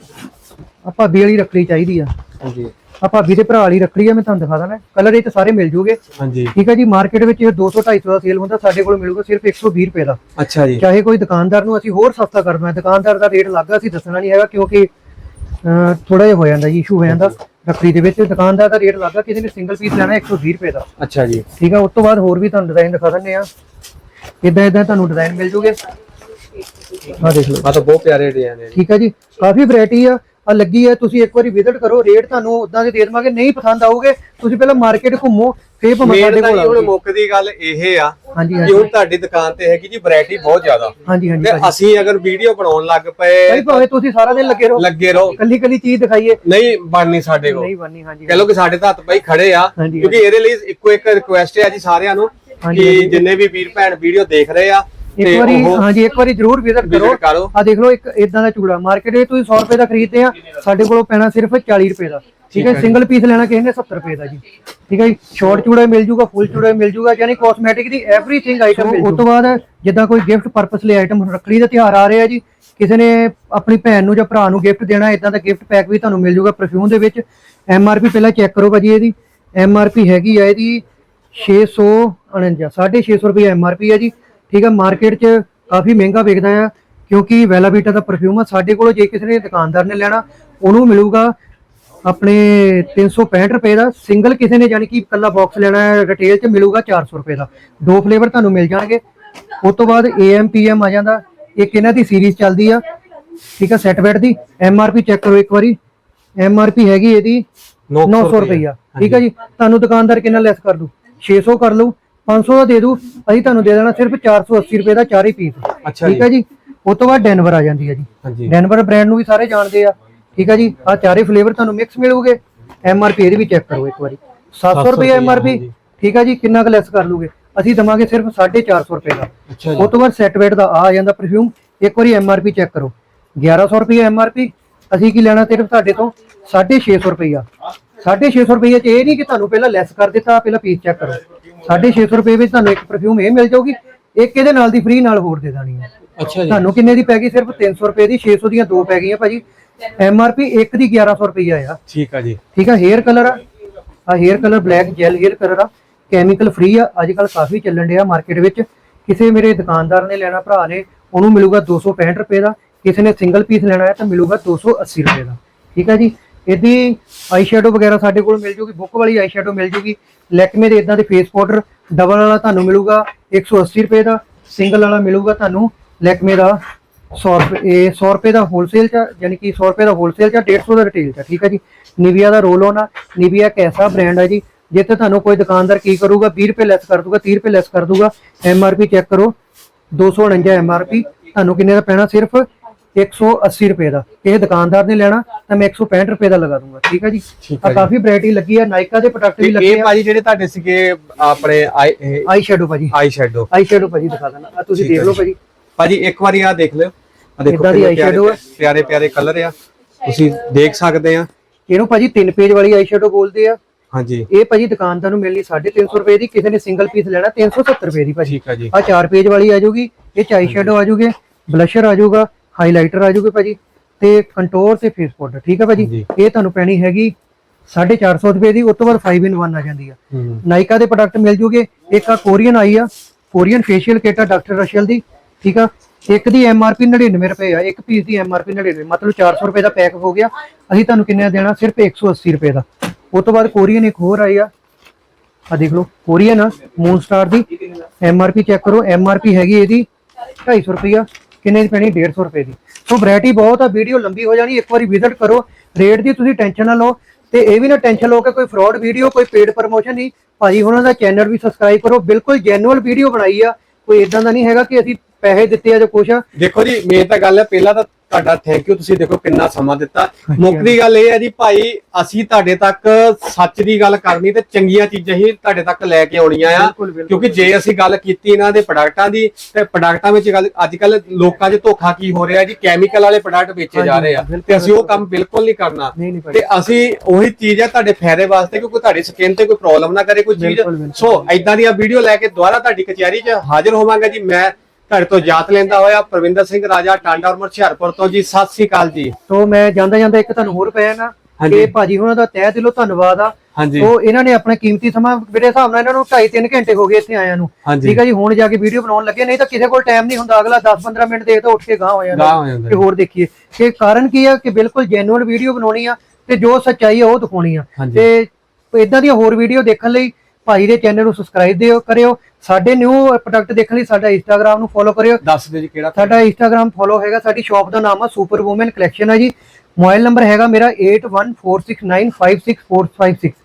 ਆ ਭਾਬੀ ਵਾਲੀ ਰੱਖੜੀ ਚਾਹੀਦੀ ਆ ਹਾਂਜੀ। ਆ ਭਾਬੀ ਦੇ ਭਰਾ ਵਾਲੀ ਰੱਖੜੀ ਆ ਮੈਂ ਤੁਹਾਨੂੰ ਦਿਖਾ ਦਿੰਦਾ। ਕਲਰ ਇਹ ਤੇ ਸਾਰੇ ਮਿਲ ਜੂਗੇ। ਹਾਂਜੀ। ਠੀਕ ਹੈ ਜੀ ਮਾਰਕੀਟ ਵਿੱਚ ਇਹ 200 250 ਦਾ ਸੇਲ ਹੁੰਦਾ ਸਾਡੇ ਕੋਲ ਮਿਲੂਗਾ ਸਿਰਫ 120 ਰੁਪਏ ਦਾ। ਅੱਛਾ ਜੀ। ਚਾਹੇ ਕੋਈ ਦੁਕਾਨਦਾਰ ਨੂੰ ਅਸੀਂ ਹੋਰ ਸਸਤਾ ਕਰ ਦਵਾਂ ਦੁਕਾਨਦਾਰ ਦਾ ਰੇਟ ਲੱਗਾ ਅਸੀਂ ਦੱਸਣਾ ਨਹੀਂ ਹੈਗਾ ਕਿਉਂਕਿ ਥੋੜਾ ਜਿਹਾ ਹੋ ਜਾਂਦਾ ਜੀ ਇਸ਼ੂ ਹੋ ਜਾਂਦਾ ਰੱਖੜੀ ਦੇ ਵਿੱਚ। ਦੁਕਾਨਦਾਰ ਦਾ ਰੇਟ ਲੱਗਾ ਕਿਸੇ ਨੇ ਸਿੰਗਲ ਪੀਸ ਲੈਣਾ 120 ਰੁਪਏ ਦਾ। ਅੱਛਾ ਜੀ। ਠੀਕ ਆ ਉਸ ਤੋਂ ਬਾਅਦ ਹੋਰ ਵੀ ਤੁਹਾਨੂੰ ਡਿਜ਼ਾਈਨ ਦਿਖਾ ਦਿੰਦੇ ਆ ਇਦਾਂ ਇਦਾਂ ਤੁਹਾਨੂੰ ਡਿਜ਼ਾਈਨ ਮਿਲ ਜੂਗੇ। ਆ ਦੇਖ ਲਓ। ਆ ਤਾਂ ਬਹੁਤ ਪਿਆਰੇ ਡਿਜ਼ਾਈਨ ਹੈ ਠੀਕ ਹੈ ਜੀ। ਕਾਫੀ ਵੈਰਾਈਟੀ ਆ। ਆ ਲੱਗੀ ਹੈ ਤੁਸੀਂ ਇੱਕ ਵਾਰੀ ਵਿਜ਼ਿਟ ਕਰੋ। ਰੇਟ ਤੁਹਾਨੂੰ ਉਦਾਂ ਦੇ ਦੇ ਦੇਵਾਂਗੇ। ਨਹੀਂ ਪਸੰਦ ਆਊਗੇ ਤੁਸੀਂ ਪਹਿਲਾਂ ਮਾਰਕੀਟ ਘੁੰਮੋ ਫੇਰ ਭਾਵੇਂ ਸਾਡੇ ਕੋਲ ਹੁਣ ਆਓ ਮੁੱਕ ਦੀ ਗੱਲ ਇਹ ਆ ਹਾਂਜੀ ਕਿ ਹਾਂਜੀ। ਹੁਣ ਤੁਹਾਡੀ ਦੁਕਾਨ ਤੇ ਹੈਗੀ ਜੀ ਵੈਰਾਈਟੀ ਬਹੁਤ ਜ਼ਿਆਦਾ। ਹਾਂਜੀ ਹਾਂਜੀ ਤੇ ਭਾਜੀ ਅਸੀਂ ਅਗਰ ਵੀਡੀਓ ਬਣਾਉਣ ਲੱਗ ਭਾਈ ਪਏ ਭਾਵੇਂ ਤੁਸੀਂ ਸਾਰਾ ਦਿਨ ਲੱਗੇ ਰਹੋ। ਲੱਗੇ ਰਹੋ। ਕੱਲੀ ਕੱਲੀ ਚੀਜ਼ ਦਿਖਾਈਏ। ਨਹੀਂ ਬਣਨੀ ਸਾਡੇ ਕੋਲ। ਨਹੀਂ ਬਣਨੀ ਹਾਂਜੀ ਕਹ ਲੋ ਕਿ ਸਾਡੇ ਤਾਂ ਹੱਥ ਪਈ ਖੜੇ ਆ ਹਾਂਜੀ, ਕਿਉਂਕਿ ਇਹਦੇ ਲਈ ਇੱਕੋ ਇੱਕ ਰਿਕੁਐਸਟ ਹੈ ਜੀ ਸਾਰਿਆਂ ਨੂੰ ਕਿ। ਜਿੰਨੇ ਵੀ ਵੀਰ ਭੈਣ ਵੀਡੀਓ ਦੇਖ ਰਹੇ ਆ ਇੱਕ ਵਾਰੀ ਹਾਂਜੀ ਇੱਕ ਵਾਰੀ ਜ਼ਰੂਰ ਵਿਜ਼ਿਟ ਕਰੋ। ਆ ਦੇਖ ਲਓ ਇੱਕ ਇਦਾਂ ਦਾ ਚੂੜਾ ਮਾਰਕੀਟ ਵਿੱਚ ਤੁਸੀਂ 100 ਰੁਪਏ ਦਾ ਖਰੀਦਦੇ ਆ ਸਾਡੇ ਕੋਲੋਂ ਪੈਣਾ ਸਿਰਫ 40 ਰੁਪਏ ਦਾ। ਠੀਕ ਹੈ ਸਿੰਗਲ ਪੀਸ ਲੈਣਾ ਕਿਸੇ ਨੇ 70 ਰੁਪਏ ਦਾ ਜੀ। ਠੀਕ ਹੈ ਜੀ ਸ਼ਾਰਟ ਚੂੜਾ ਮਿਲ ਜੂਗਾ ਫੁੱਲ ਚੂੜਾ ਮਿਲ ਜੂਗਾ ਯਾਨੀ ਕਾਸਮੈਟਿਕ ਦੀ ਐਵਰੀਥਿੰਗ ਆਈਟਮ ਮਿਲ ਉਸ ਤੋਂ ਬਾਅਦ ਜਿੱਦਾਂ ਕੋਈ ਗਿਫਟ ਪਰਪਸ ਲਈ ਆਈਟਮ ਰੱਖੜੀ ਦਾ ਤਿਉਹਾਰ ਆ ਰਿਹਾ ਜੀ ਕਿਸੇ ਨੇ ਆਪਣੀ ਭੈਣ ਨੂੰ ਜਾਂ ਭਰਾ ਨੂੰ ਗਿਫਟ ਦੇਣਾ ਇਦਾਂ ਦਾ ਗਿਫਟ ਪੈਕ ਵੀ ਤੁਹਾਨੂੰ ਮਿਲ ਜੂਗਾ ਪਰਫਿਊਮ ਦੇ ਵਿੱਚ। ਐਮ ਆਰ ਪੀ ਪਹਿਲਾਂ ਚੈੱਕ ਕਰੋ ਭਾਜੀ ਇਹਦੀ। ਐਮ ਆਰ ਪੀ ਹੈਗੀ ਆ ਇਹਦੀ 649 650 ਰੁਪਏ ਐਮ ਆਰ ਪੀ ਹੈ ਜੀ। ਠੀਕ ਹੈ ਮਾਰਕੀਟ 'ਚ ਕਾਫੀ ਮਹਿੰਗਾ ਵਿਕਦਾ ਆ ਕਿਉਂਕਿ ਵੈਲਾਵੀਟਾ ਦਾ ਪਰਫਿਊਮ ਆ ਸਾਡੇ ਕੋਲੋਂ ਜੇ ਕਿਸੇ ਨੇ ਦੁਕਾਨਦਾਰ ਨੇ ਲੈਣਾ ਉਹਨੂੰ ਮਿਲੂਗਾ ਆਪਣੇ 365 ਰੁਪਏ ਦਾ। ਸਿੰਗਲ ਕਿਸੇ ਨੇ ਯਾਨੀ ਕਿ ਇਕੱਲਾ ਬਾਕਸ ਲੈਣਾ ਹੈ ਰਿਟੇਲ 'ਚ ਮਿਲੂਗਾ 400 ਰੁਪਏ ਦਾ। ਦੋ ਫਲੇਵਰ ਤੁਹਾਨੂੰ ਮਿਲ ਜਾਣਗੇ। ਉਸ ਤੋਂ ਬਾਅਦ AM PM ਆ ਜਾਂਦਾ। ਇੱਕ ਇਹਨਾਂ ਦੀ ਸੀਰੀਜ਼ ਚੱਲਦੀ ਆ। ਠੀਕ ਆ ਸੈਟ ਬੈਟ ਦੀ। MRP ਚੈੱਕ ਕਰੋ ਇੱਕ ਵਾਰੀ। MRP ਹੈਗੀ ਇਹਦੀ 900 900 ਰੁਪਈਆ ਠੀਕ ਹੈ ਜੀ। ਤੁਹਾਨੂੰ ਦੁਕਾਨਦਾਰ ਕਿੰਨਾ ਲੈਸ ਕਰ ਦੂ? 600 ਕਰ ਲਊ 500 ਦਾ ਦੇ ਦੂ ਅਸੀਂ ਤੁਹਾਨੂੰ ਦੇ ਦੇਣਾ ਸਿਰਫ 480 ਰੁਪਏ ਦਾ ਚਾਰੇ ਪੀਸ। ਅੱਛਾ ਠੀਕ ਹੈ ਜੀ? ਉਸ ਤੋਂ ਬਾਅਦ ਡੈਨਵਰ ਆ ਜਾਂਦੀ ਹੈ ਜੀ। ਡੈਨਵਰ ਬ੍ਰਾਂਡ ਨੂੰ ਵੀ ਸਾਰੇ ਜਾਣਦੇ ਆ। ਠੀਕ ਹੈ ਜੀ? ਆ ਚਾਰੇ ਫਲੇਵਰ ਤੁਹਾਨੂੰ ਮਿਕਸ ਮਿਲੂਗੇ। ਐਮ ਆਰ ਪੀ ਇਹਦੀ ਵੀ ਚੈੱਕ ਕਰੋ ਇੱਕ ਵਾਰੀ। 700 ਰੁਪਏ ਐਮ ਆਰ ਪੀ। ਠੀਕ ਹੈ ਜੀ? ਕਿੰਨਾ ਕੁ ਲੈਸ ਕਰ ਲੂਗੇ? ਅਸੀਂ ਦਵਾਂਗੇ ਸਿਰਫ 450 ਰੁਪਏ ਦਾ। ਉਸ ਤੋਂ ਬਾਅਦ ਸੈਟ ਵੇਟ ਦਾ ਆ ਜਾਂਦਾ ਪਰਫਿਊਮ ਇੱਕ ਵਾਰੀ ਐਮ ਆਰ ਪੀ ਚੈੱਕ ਕਰੋ। 1100 ਰੁਪਏ ਐਮ ਆਰ ਪੀ। ਅਸੀਂ ਕੀ ਲੈਣਾ ਸਿਰਫ ਤੁਹਾਡੇ ਤੋਂ? 650 ਰੁਪਈਆ। 650 ਰੁਪਏ ਚ ਇਹ ਨਹੀਂ ਕਿ ਤੁਹਾਨੂੰ ਪਹਿਲਾਂ ਲੈਸ ਕਰ ਦਿੱਤਾ ਪਹਿਲਾਂ ਪੀਸ ਚੈੱਕ ਕਰੋ। 650 ਰੁਪਏ ਵਿੱਚ ਤੁਹਾਨੂੰ ਇੱਕ ਪਰਫਿਊਮ ਇਹ ਮਿਲ ਜਾਊਗੀ ਇੱਕ ਇਹਦੇ ਨਾਲ ਦੀ ਫ੍ਰੀ ਨਾਲ ਹੋਰ ਦੇ ਦੇਣੀ ਹੈ। ਅੱਛਾ ਜੀ। ਤੁਹਾਨੂੰ ਕਿੰਨੇ ਦੀ ਪੈ ਗਈ? ਸਿਰਫ 300 ਰੁਪਏ ਦੀ 600 ਦੀਆਂ ਦੋ ਪੈ ਗਈਆਂ ਭਾਜੀ। ਐਮ ਆਰ ਪੀ ਇੱਕ ਦੀ 1100 ਰੁਪਈਆ ਆ। ਠੀਕ ਆ ਜੀ। ਠੀਕ ਆ ਹੇਅਰ ਕਲਰ ਆ। ਆ hair colour black gel hair colour ਆ। ਕੈਮੀਕਲ ਫ੍ਰੀ ਆ। ਅੱਜ ਕੱਲ ਕਾਫੀ ਚੱਲਣ ਡਿਆ ਮਾਰਕੀਟ ਵਿੱਚ। ਕਿਸੇ ਮੇਰੇ ਦੁਕਾਨਦਾਰ ਨੇ ਲੈਣਾ ਭਰਾ ਨੇ ਉਹਨੂੰ ਮਿਲੂਗਾ 265 ਰੁਪਏ ਦਾ। ਕਿਸੇ ਨੇ ਸਿੰਗਲ ਪੀਸ ਲੈਣਾ ਹੈ ਤਾਂ ਮਿਲੂਗਾ 280 ਰੁਪਏ ਦਾ। ਠੀਕ ਆ ਜੀ। ਇਹਦੀ ਆਈ ਸ਼ੈਡੋ ਵਗੈਰਾ ਸਾਡੇ ਕੋਲ ਮਿਲ ਜੂਗੀ, ਬੁੱਕ ਵਾਲੀ ਆਈ ਸ਼ੈਡੋ ਮਿਲ ਜੂਗੀ। ਲੈਕਮੇ ਦੇ ਇਦਾਂ ਦੇ ਫੇਸ ਪਾਊਡਰ ਡਬਲ ਵਾਲਾ ਤੁਹਾਨੂੰ ਮਿਲੂਗਾ 180 ਰੁਪਏ ਦਾ ਸਿੰਗਲ ਵਾਲਾ ਮਿਲੂਗਾ ਤੁਹਾਨੂੰ ਲੈਕਮੇ ਦਾ 100 ਰੁਪਏ, ਇਹ 100 ਰੁਪਏ ਦਾ ਹੋਲਸੇਲ ਚ ਯਾਨੀ ਕਿ 100 ਰੁਪਏ ਦਾ ਹੋਲਸੇਲ ਚ 150 ਦਾ ਰਿਟੇਲ ਚ ਠੀਕ ਹੈ ਜੀ। ਨਿਵੀਆ ਦਾ ਰੋਲ ਆਨ ਆ ਨਿਵੀਆ ਇੱਕ ਐਸਾ ਬ੍ਰਾਂਡ ਹੈ ਜੀ। ਜਿੱਥੇ ਤੁਹਾਨੂੰ ਕੋਈ ਦੁਕਾਨਦਾਰ ਕੀ ਕਰੂਗਾ 20 ਰੁਪਏ ਲੈਸ ਕਰ ਦੂਗਾ 30 ਰੁਪਏ ਲੈਸ ਕਰ ਦੂਗਾ। ਐਮ ਆਰ ਪੀ ਚੈੱਕ ਕਰੋ 249 ਐਮ ਆਰ ਪੀ ਤੁਹਾਨੂੰ ਕਿੰਨੇ ਦਾ ਪੈਣਾ? ਸਿਰਫ 180 ਰੁਪਏ ਦਾ। ਇਹ ਦੁਕਾਨਦਾਰ ਨੇ ਲੈਣਾ ਤਾਂ ਮੈਂ 165 ਰੁਪਏ ਦਾ ਲਗਾ ਦੂੰਗਾ ਠੀਕ ਹੈ ਜੀ? ਆ ਕਾਫੀ ਵੈਰਾਈਟੀ ਲੱਗੀ ਹੈ ਨਾਈਕਾ ਦੇ ਪ੍ਰੋਡਕਟ ਵੀ ਲੱਗੇ ਇਹ ਆ। ਭਾਜੀ ਜਿਹੜੇ ਤੁਹਾਡੇ ਸੀਗੇ ਆਪਣੇ ਆਈ ਸ਼ੈਡੋ ਭਾਜੀ। ਆਈ ਸ਼ੈਡੋ ਆਈ ਸ਼ੈਡੋ ਭਾਜੀ ਦਿਖਾ ਦੇਣਾ। ਆ ਤੁਸੀਂ ਦੇਖ ਲਓ। ਭਾਜੀ। ਭਾਜੀ ਇੱਕ ਵਾਰੀ ਆ ਦੇਖ ਲਿਓ। ਆ ਦੇਖੋ ਪਿਆਰੇ- ਪਿਆਰੇ ਪਿਆਰੇ ਕਲਰ ਆ। ਤੁਸੀਂ ਦੇਖ ਸਕਦੇ ਆ। ਇਹਨੂੰ ਭਾਜੀ ਤਿੰਨ ਪੇਜ ਵਾਲੀ ਆਈ ਸ਼ੈਡੋ ਬੋਲਦੇ ਆ। ਹਾਂਜੀ। ਇਹ ਭਾਜੀ ਦੁਕਾਨਦਾਰ ਨੂੰ ਮਿਲਣੀ 350 ਰੁਪਏ ਦੀ ਕਿਸੇ ਨੇ ਸਿੰਗਲ ਪੀਸ ਲੈਣਾ 370 ਰੁਪਏ ਦੀ ਭਾਜੀ। ਠੀਕ ਆ ਜੀ। ਆ ਚਾਰ ਪੇਜ ਵਾਲੀ ਆ ਜਾਊਗੀ ਇਹ ਚ ਆਈ ਸ਼ੈਡੋ ਆ ਜਾਊਗੇ ਬਲਸ਼ਰ ਆ ਜਾਊਗਾ ਹਾਈਲਾਈਟਰ ਆ ਜਾਊਗੇ ਭਾਜੀ ਤੇ ਕੰਟੋਰ ਤੇ ਫੇਸ ਪਾਊਡਰ ਠੀਕ ਆ ਭਾਜੀ। ਇਹ ਤੁਹਾਨੂੰ ਪੈਣੀ ਹੈਗੀ 450 ਰੁਪਏ ਦੀ ਉਸ ਤੋਂ ਬਾਅਦ 5 in 1 ਆ ਜਾਂਦੀ ਆ। ਹੂੰ। ਨਾਈਕਾ ਦੇ ਪ੍ਰੋਡਕਟ ਮਿਲ ਜੂਗੇ ਇੱਕ ਆ ਕੋਰੀਅਨ ਆਈ ਆ ਕੋਰੀਅਨ ਫੇਸ਼ੀਅਲ ਕਿਟ ਆ ਡਾਕਟਰ ਰਸ਼ਲ ਦੀ ਠੀਕ ਆ? ਇੱਕ ਦੀ ਐਮ ਆਰ ਪੀ 99 ਰੁਪਏ ਆ ਇੱਕ ਪੀਸ ਦੀ ਐਮ ਆਰ ਪੀ 99 ਮਤਲਬ 400 ਰੁਪਏ ਦਾ ਪੈਕ ਹੋ ਗਿਆ। ਅਸੀਂ ਤੁਹਾਨੂੰ ਕਿੰਨੇ ਦੇਣਾ? ਸਿਰਫ 180 ਰੁਪਏ ਦਾ। ਉਸ ਤੋਂ ਬਾਅਦ ਕੋਰੀਅਨ ਇੱਕ ਹੋਰ ਆਈ ਆ। ਆ ਦੇਖ ਲਓ ਕੋਰੀਅਨ ਆ ਮੂਨ ਸਟਾਰ ਦੀ। ਐਮ ਆਰ ਪੀ ਚੈੱਕ ਕਰੋ ਐਮ ਆਰ ਪੀ ਹੈਗੀ ਇਹਦੀ 250 ਰੁਪਿਆ ਕਿੰਨੇ ਦੀ ਪੈਣੀ? 150 ਰੁਪਏ ਦੀ। ਸੋ ਵੈਰਾਈਟੀ ਬਹੁਤ ਆ ਵੀਡੀਓ ਲੰਬੀ ਹੋ ਜਾਣੀ, ਇੱਕ ਵਾਰੀ ਵਿਜ਼ਿਟ ਕਰੋ। ਰੇਟ ਦੀ ਤੁਸੀਂ ਟੈਨਸ਼ਨ ਨਾ ਲਓ। ਤੇ ਇਹ ਵੀ ਨਾ ਟੈਨਸ਼ਨ ਲਓ ਕਿ ਕੋਈ ਫਰਾਡ ਵੀਡੀਓ ਕੋਈ ਪੇਡ ਪ੍ਰਮੋਸ਼ਨ ਨਹੀਂ। ਭਾਜੀ ਉਹਨਾਂ ਦਾ ਚੈਨਲ ਵੀ ਸਬਸਕ੍ਰਾਈਬ ਕਰੋ। ਬਿਲਕੁਲ ਜੈਨੂਅਲ ਵੀਡੀਓ ਬਣਾਈ ਆ। ਕੋਈ ਇਦਾਂ ਦਾ ਨਹੀਂ ਹੈਗਾ ਕਿ ਅਸੀਂ ਪੈਸੇ ਦਿੱਤੇ ਆ ਜਾਂ ਕੁਛ ਦੇਖੋ ਜੀ, ਮੇਨ ਤਾਂ ਗੱਲ ਹੈ ਪਹਿਲਾਂ ਤਾਂ ਤੁਹਾਡਾ ਥੈਂਕ ਯੂ ਤੁਸੀਂ ਦੇਖੋ ਕਿੰਨਾ ਸਮਾਂ ਦਿੱਤਾ। ਮੁੱਕਦੀ ਗੱਲ ਇਹ ਹੈ ਜੀ ਭਾਈ ਅਸੀਂ ਤੁਹਾਡੇ ਤੱਕ ਸੱਚ ਦੀ ਗੱਲ ਕਰਨੀ ਤੇ ਚੰਗੀਆਂ ਚੀਜ਼ਾਂ ਹੀ ਤੁਹਾਡੇ ਤੱਕ ਲੈ ਕੇ ਆਉਣੀਆਂ ਆ। ਕਿਉਂਕਿ ਜੇ ਅਸੀਂ ਗੱਲ ਕੀਤੀ ਇਹਨਾਂ ਦੇ ਪ੍ਰੋਡਕਟਾਂ ਦੀ ਤੇ ਪ੍ਰੋਡਕਟਾਂ ਵਿੱਚ ਗੱਲ ਅੱਜ ਕੱਲ ਲੋਕਾਂ 'ਚ ਧੋਖਾ ਕੀ ਹੋ ਰਿਹਾ ਜੀ? ਕੈਮੀਕਲ ਵਾਲੇ ਪ੍ਰੋਡਕਟ ਵੇਚੇ ਜਾ ਰਹੇ ਆ। ਤੇ ਅਸੀਂ ਉਹ। ਕੰਮ ਬਿਲਕੁਲ। ਨਹੀਂ ਕਰਨਾ। ਤੇ ਅਸੀਂ ਉਹੀ ਚੀਜ਼ ਹੈ ਤੁਹਾਡੇ ਫਾਇਦੇ ਵਾਸਤੇ ਕਿਉਂਕਿ ਤੁਹਾਡੀ ਸਕਿਨ ਤੇ ਕੋਈ ਪ੍ਰੋਬਲਮ ਨਾ ਕਰੇ ਕੋਈ ਚੀਜ਼। ਸੋ ਐਦਾਂ ਦੀਆਂ ਵੀਡੀਓ ਲੈ ਕੇ ਦੁਬਾਰਾ ਤੁਹਾਡੀ ਕਚਹਿਰੀ 'ਚ ਹਾਜ਼ਰ ਹੋਵਾਂਗਾ ਜੀ। ਮੈਂ ਤੁਹਾਡੇ ਤੋਂ ਜਾਤ ਲੈਂਦਾ ਹੋਇਆ ਪ੍ਰਵਿੰਦਰ ਸਿੰਘ ਰਾਜਾ ਟਾਂਡਾ ਔਰ ਹੁਸ਼ਿਆਰਪੁਰ ਤੋਂ ਜੀ ਸਤਿ ਸ੍ਰੀ ਅਕਾਲ ਜੀ। ਸੋ ਮੈਂ ਜਾਂਦਾ ਜਾਂਦਾ ਇੱਕ ਤੁਹਾਨੂੰ ਹੋਰ ਪਿਆ ਨਾ। ਕਿ ਭਾਜੀ ਉਹਨਾਂ ਦਾ ਤਹਿ ਦਿਲੋਂ ਧੰਨਵਾਦ ਆ। ਸੋ ਇਹਨਾਂ ਨੇ ਆਪਣਾ ਕੀਮਤੀ ਸਮਾਂ ਮੇਰੇ ਹਿਸਾਬ ਨਾਲ ਇਹਨਾਂ ਨੂੰ 2.5 3 ਘੰਟੇ ਹੋ ਗਏ ਇੱਥੇ ਆਇਆਂ ਨੂੰ। ਠੀਕ ਹੈ ਜੀ ਹੁਣ ਜਾ ਕੇ ਵੀਡੀਓ ਬਣਾਉਣ ਲੱਗੇ ਨਹੀਂ ਤਾਂ ਕਿਸੇ ਕੋਲ ਟਾਈਮ ਨਹੀਂ ਹੁੰਦਾ ਅਗਲਾ 10-15 ਮਿੰਟ ਦੇਖਦਾ ਉੱਠ ਕੇ ਗਾਂਹ ਹੋ ਜਾਂਦਾ। ਕਿ ਹੋਰ ਦੇਖੀਏ ਕਿ ਕਾਰਨ ਕੀ ਆ ਕਿ ਬਿਲਕੁਲ ਜੈਨੂਅਲ ਵੀਡੀਓ ਬਣਾਉਣੀ ਆ ਤੇ ਜੋ ਸੱਚਾਈ ਆ ਉਹ ਦਿਖਾਉਣੀ ਆ। ਤੇ ਇਦਾਂ ਦੀਆਂ ਹੋਰ ਵੀਡੀਓ ਦੇਖਣ ਲਈ ਭਾਈ ਦੇ ਚੈਨਲ ਨੂੰ ਸਬਸਕ੍ਰਾਈਬ ਦਿਓ ਕਰਿਓ। ਸਾਡੇ ਨਿਊ ਪ੍ਰੋਡਕਟ ਦੇਖਣ ਲਈ ਸਾਡਾ ਇੰਸਟਾਗ੍ਰam ਨੂੰ ਫੋਲੋ ਕਰਿਓ। ਦੱਸ ਦਿਓ ਜੀ ਕਿਹੜਾ ਸਾਡਾ ਇੰਸਟਾਗ੍ਰam ਫੋਲੋ ਹੈਗਾ ਸਾਡੀ ਸ਼ਾਪ ਦਾ ਨਾਮ ਆ ਸੁਪਰ ਵੂਮਨ ਕਲੈਕਸ਼ਨ ਹੈ ਜੀ। ਮੋਬਾਈਲ ਨੰਬਰ ਹੈਗਾ ਮੇਰਾ 8146956456 ਠੀਕ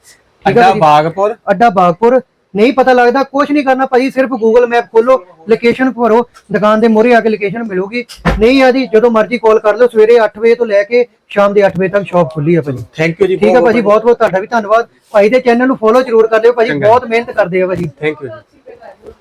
ਅੱਡਾ ਹੈ ਜੀ ਬਾਗਪੁਰ। ਅੱਡਾ ਬਾਗਪੁਰ। ਨਹੀਂ ਪਤਾ ਲੱਗਦਾ ਕੁਝ ਨਹੀਂ ਕਰਨਾ ਭਾਜੀ ਸਿਰਫ ਗੂਗਲ ਮੈਪ ਖੋਲੋ ਲੋਕੇਸ਼ਨ ਭਰੋ ਦੁਕਾਨ ਦੇ ਮੋਹਰੇ ਆ ਕੇ ਲੋਕੇਸ਼ਨ ਮਿਲੂਗੀ। ਨਹੀਂ ਆ ਜੀ ਜਦੋਂ ਮਰਜ਼ੀ ਕਾਲ ਕਰ ਲਓ ਸਵੇਰੇ 8 ਵਜੇ ਤੋਂ ਲੈ ਕੇ ਸ਼ਾਮ ਦੇ 8 ਵਜੇ ਤੱਕ ਸ਼ਾਪ ਖੁੱਲੀ ਆ ਭਾਜੀ। ਥੈਂਕ ਯੂ ਜੀ ਠੀਕ ਹੈ ਭਾਜੀ ਬਹੁਤ ਬਹੁਤ ਤੁਹਾਡਾ ਵੀ ਧੰਨਵਾਦ। ਭਾਈ ਦੇ ਚੈਨਲ ਨੂੰ ਫੋਲੋ ਜ਼ਰੂਰ ਕਰ ਲਿਓ ਭਾਜੀ। ਬਹੁਤ ਮਿਹਨਤ ਕਰਦੇ ਆ ਭਾਜੀ। ਥੈਂਕ ਯੂ ਜੀ।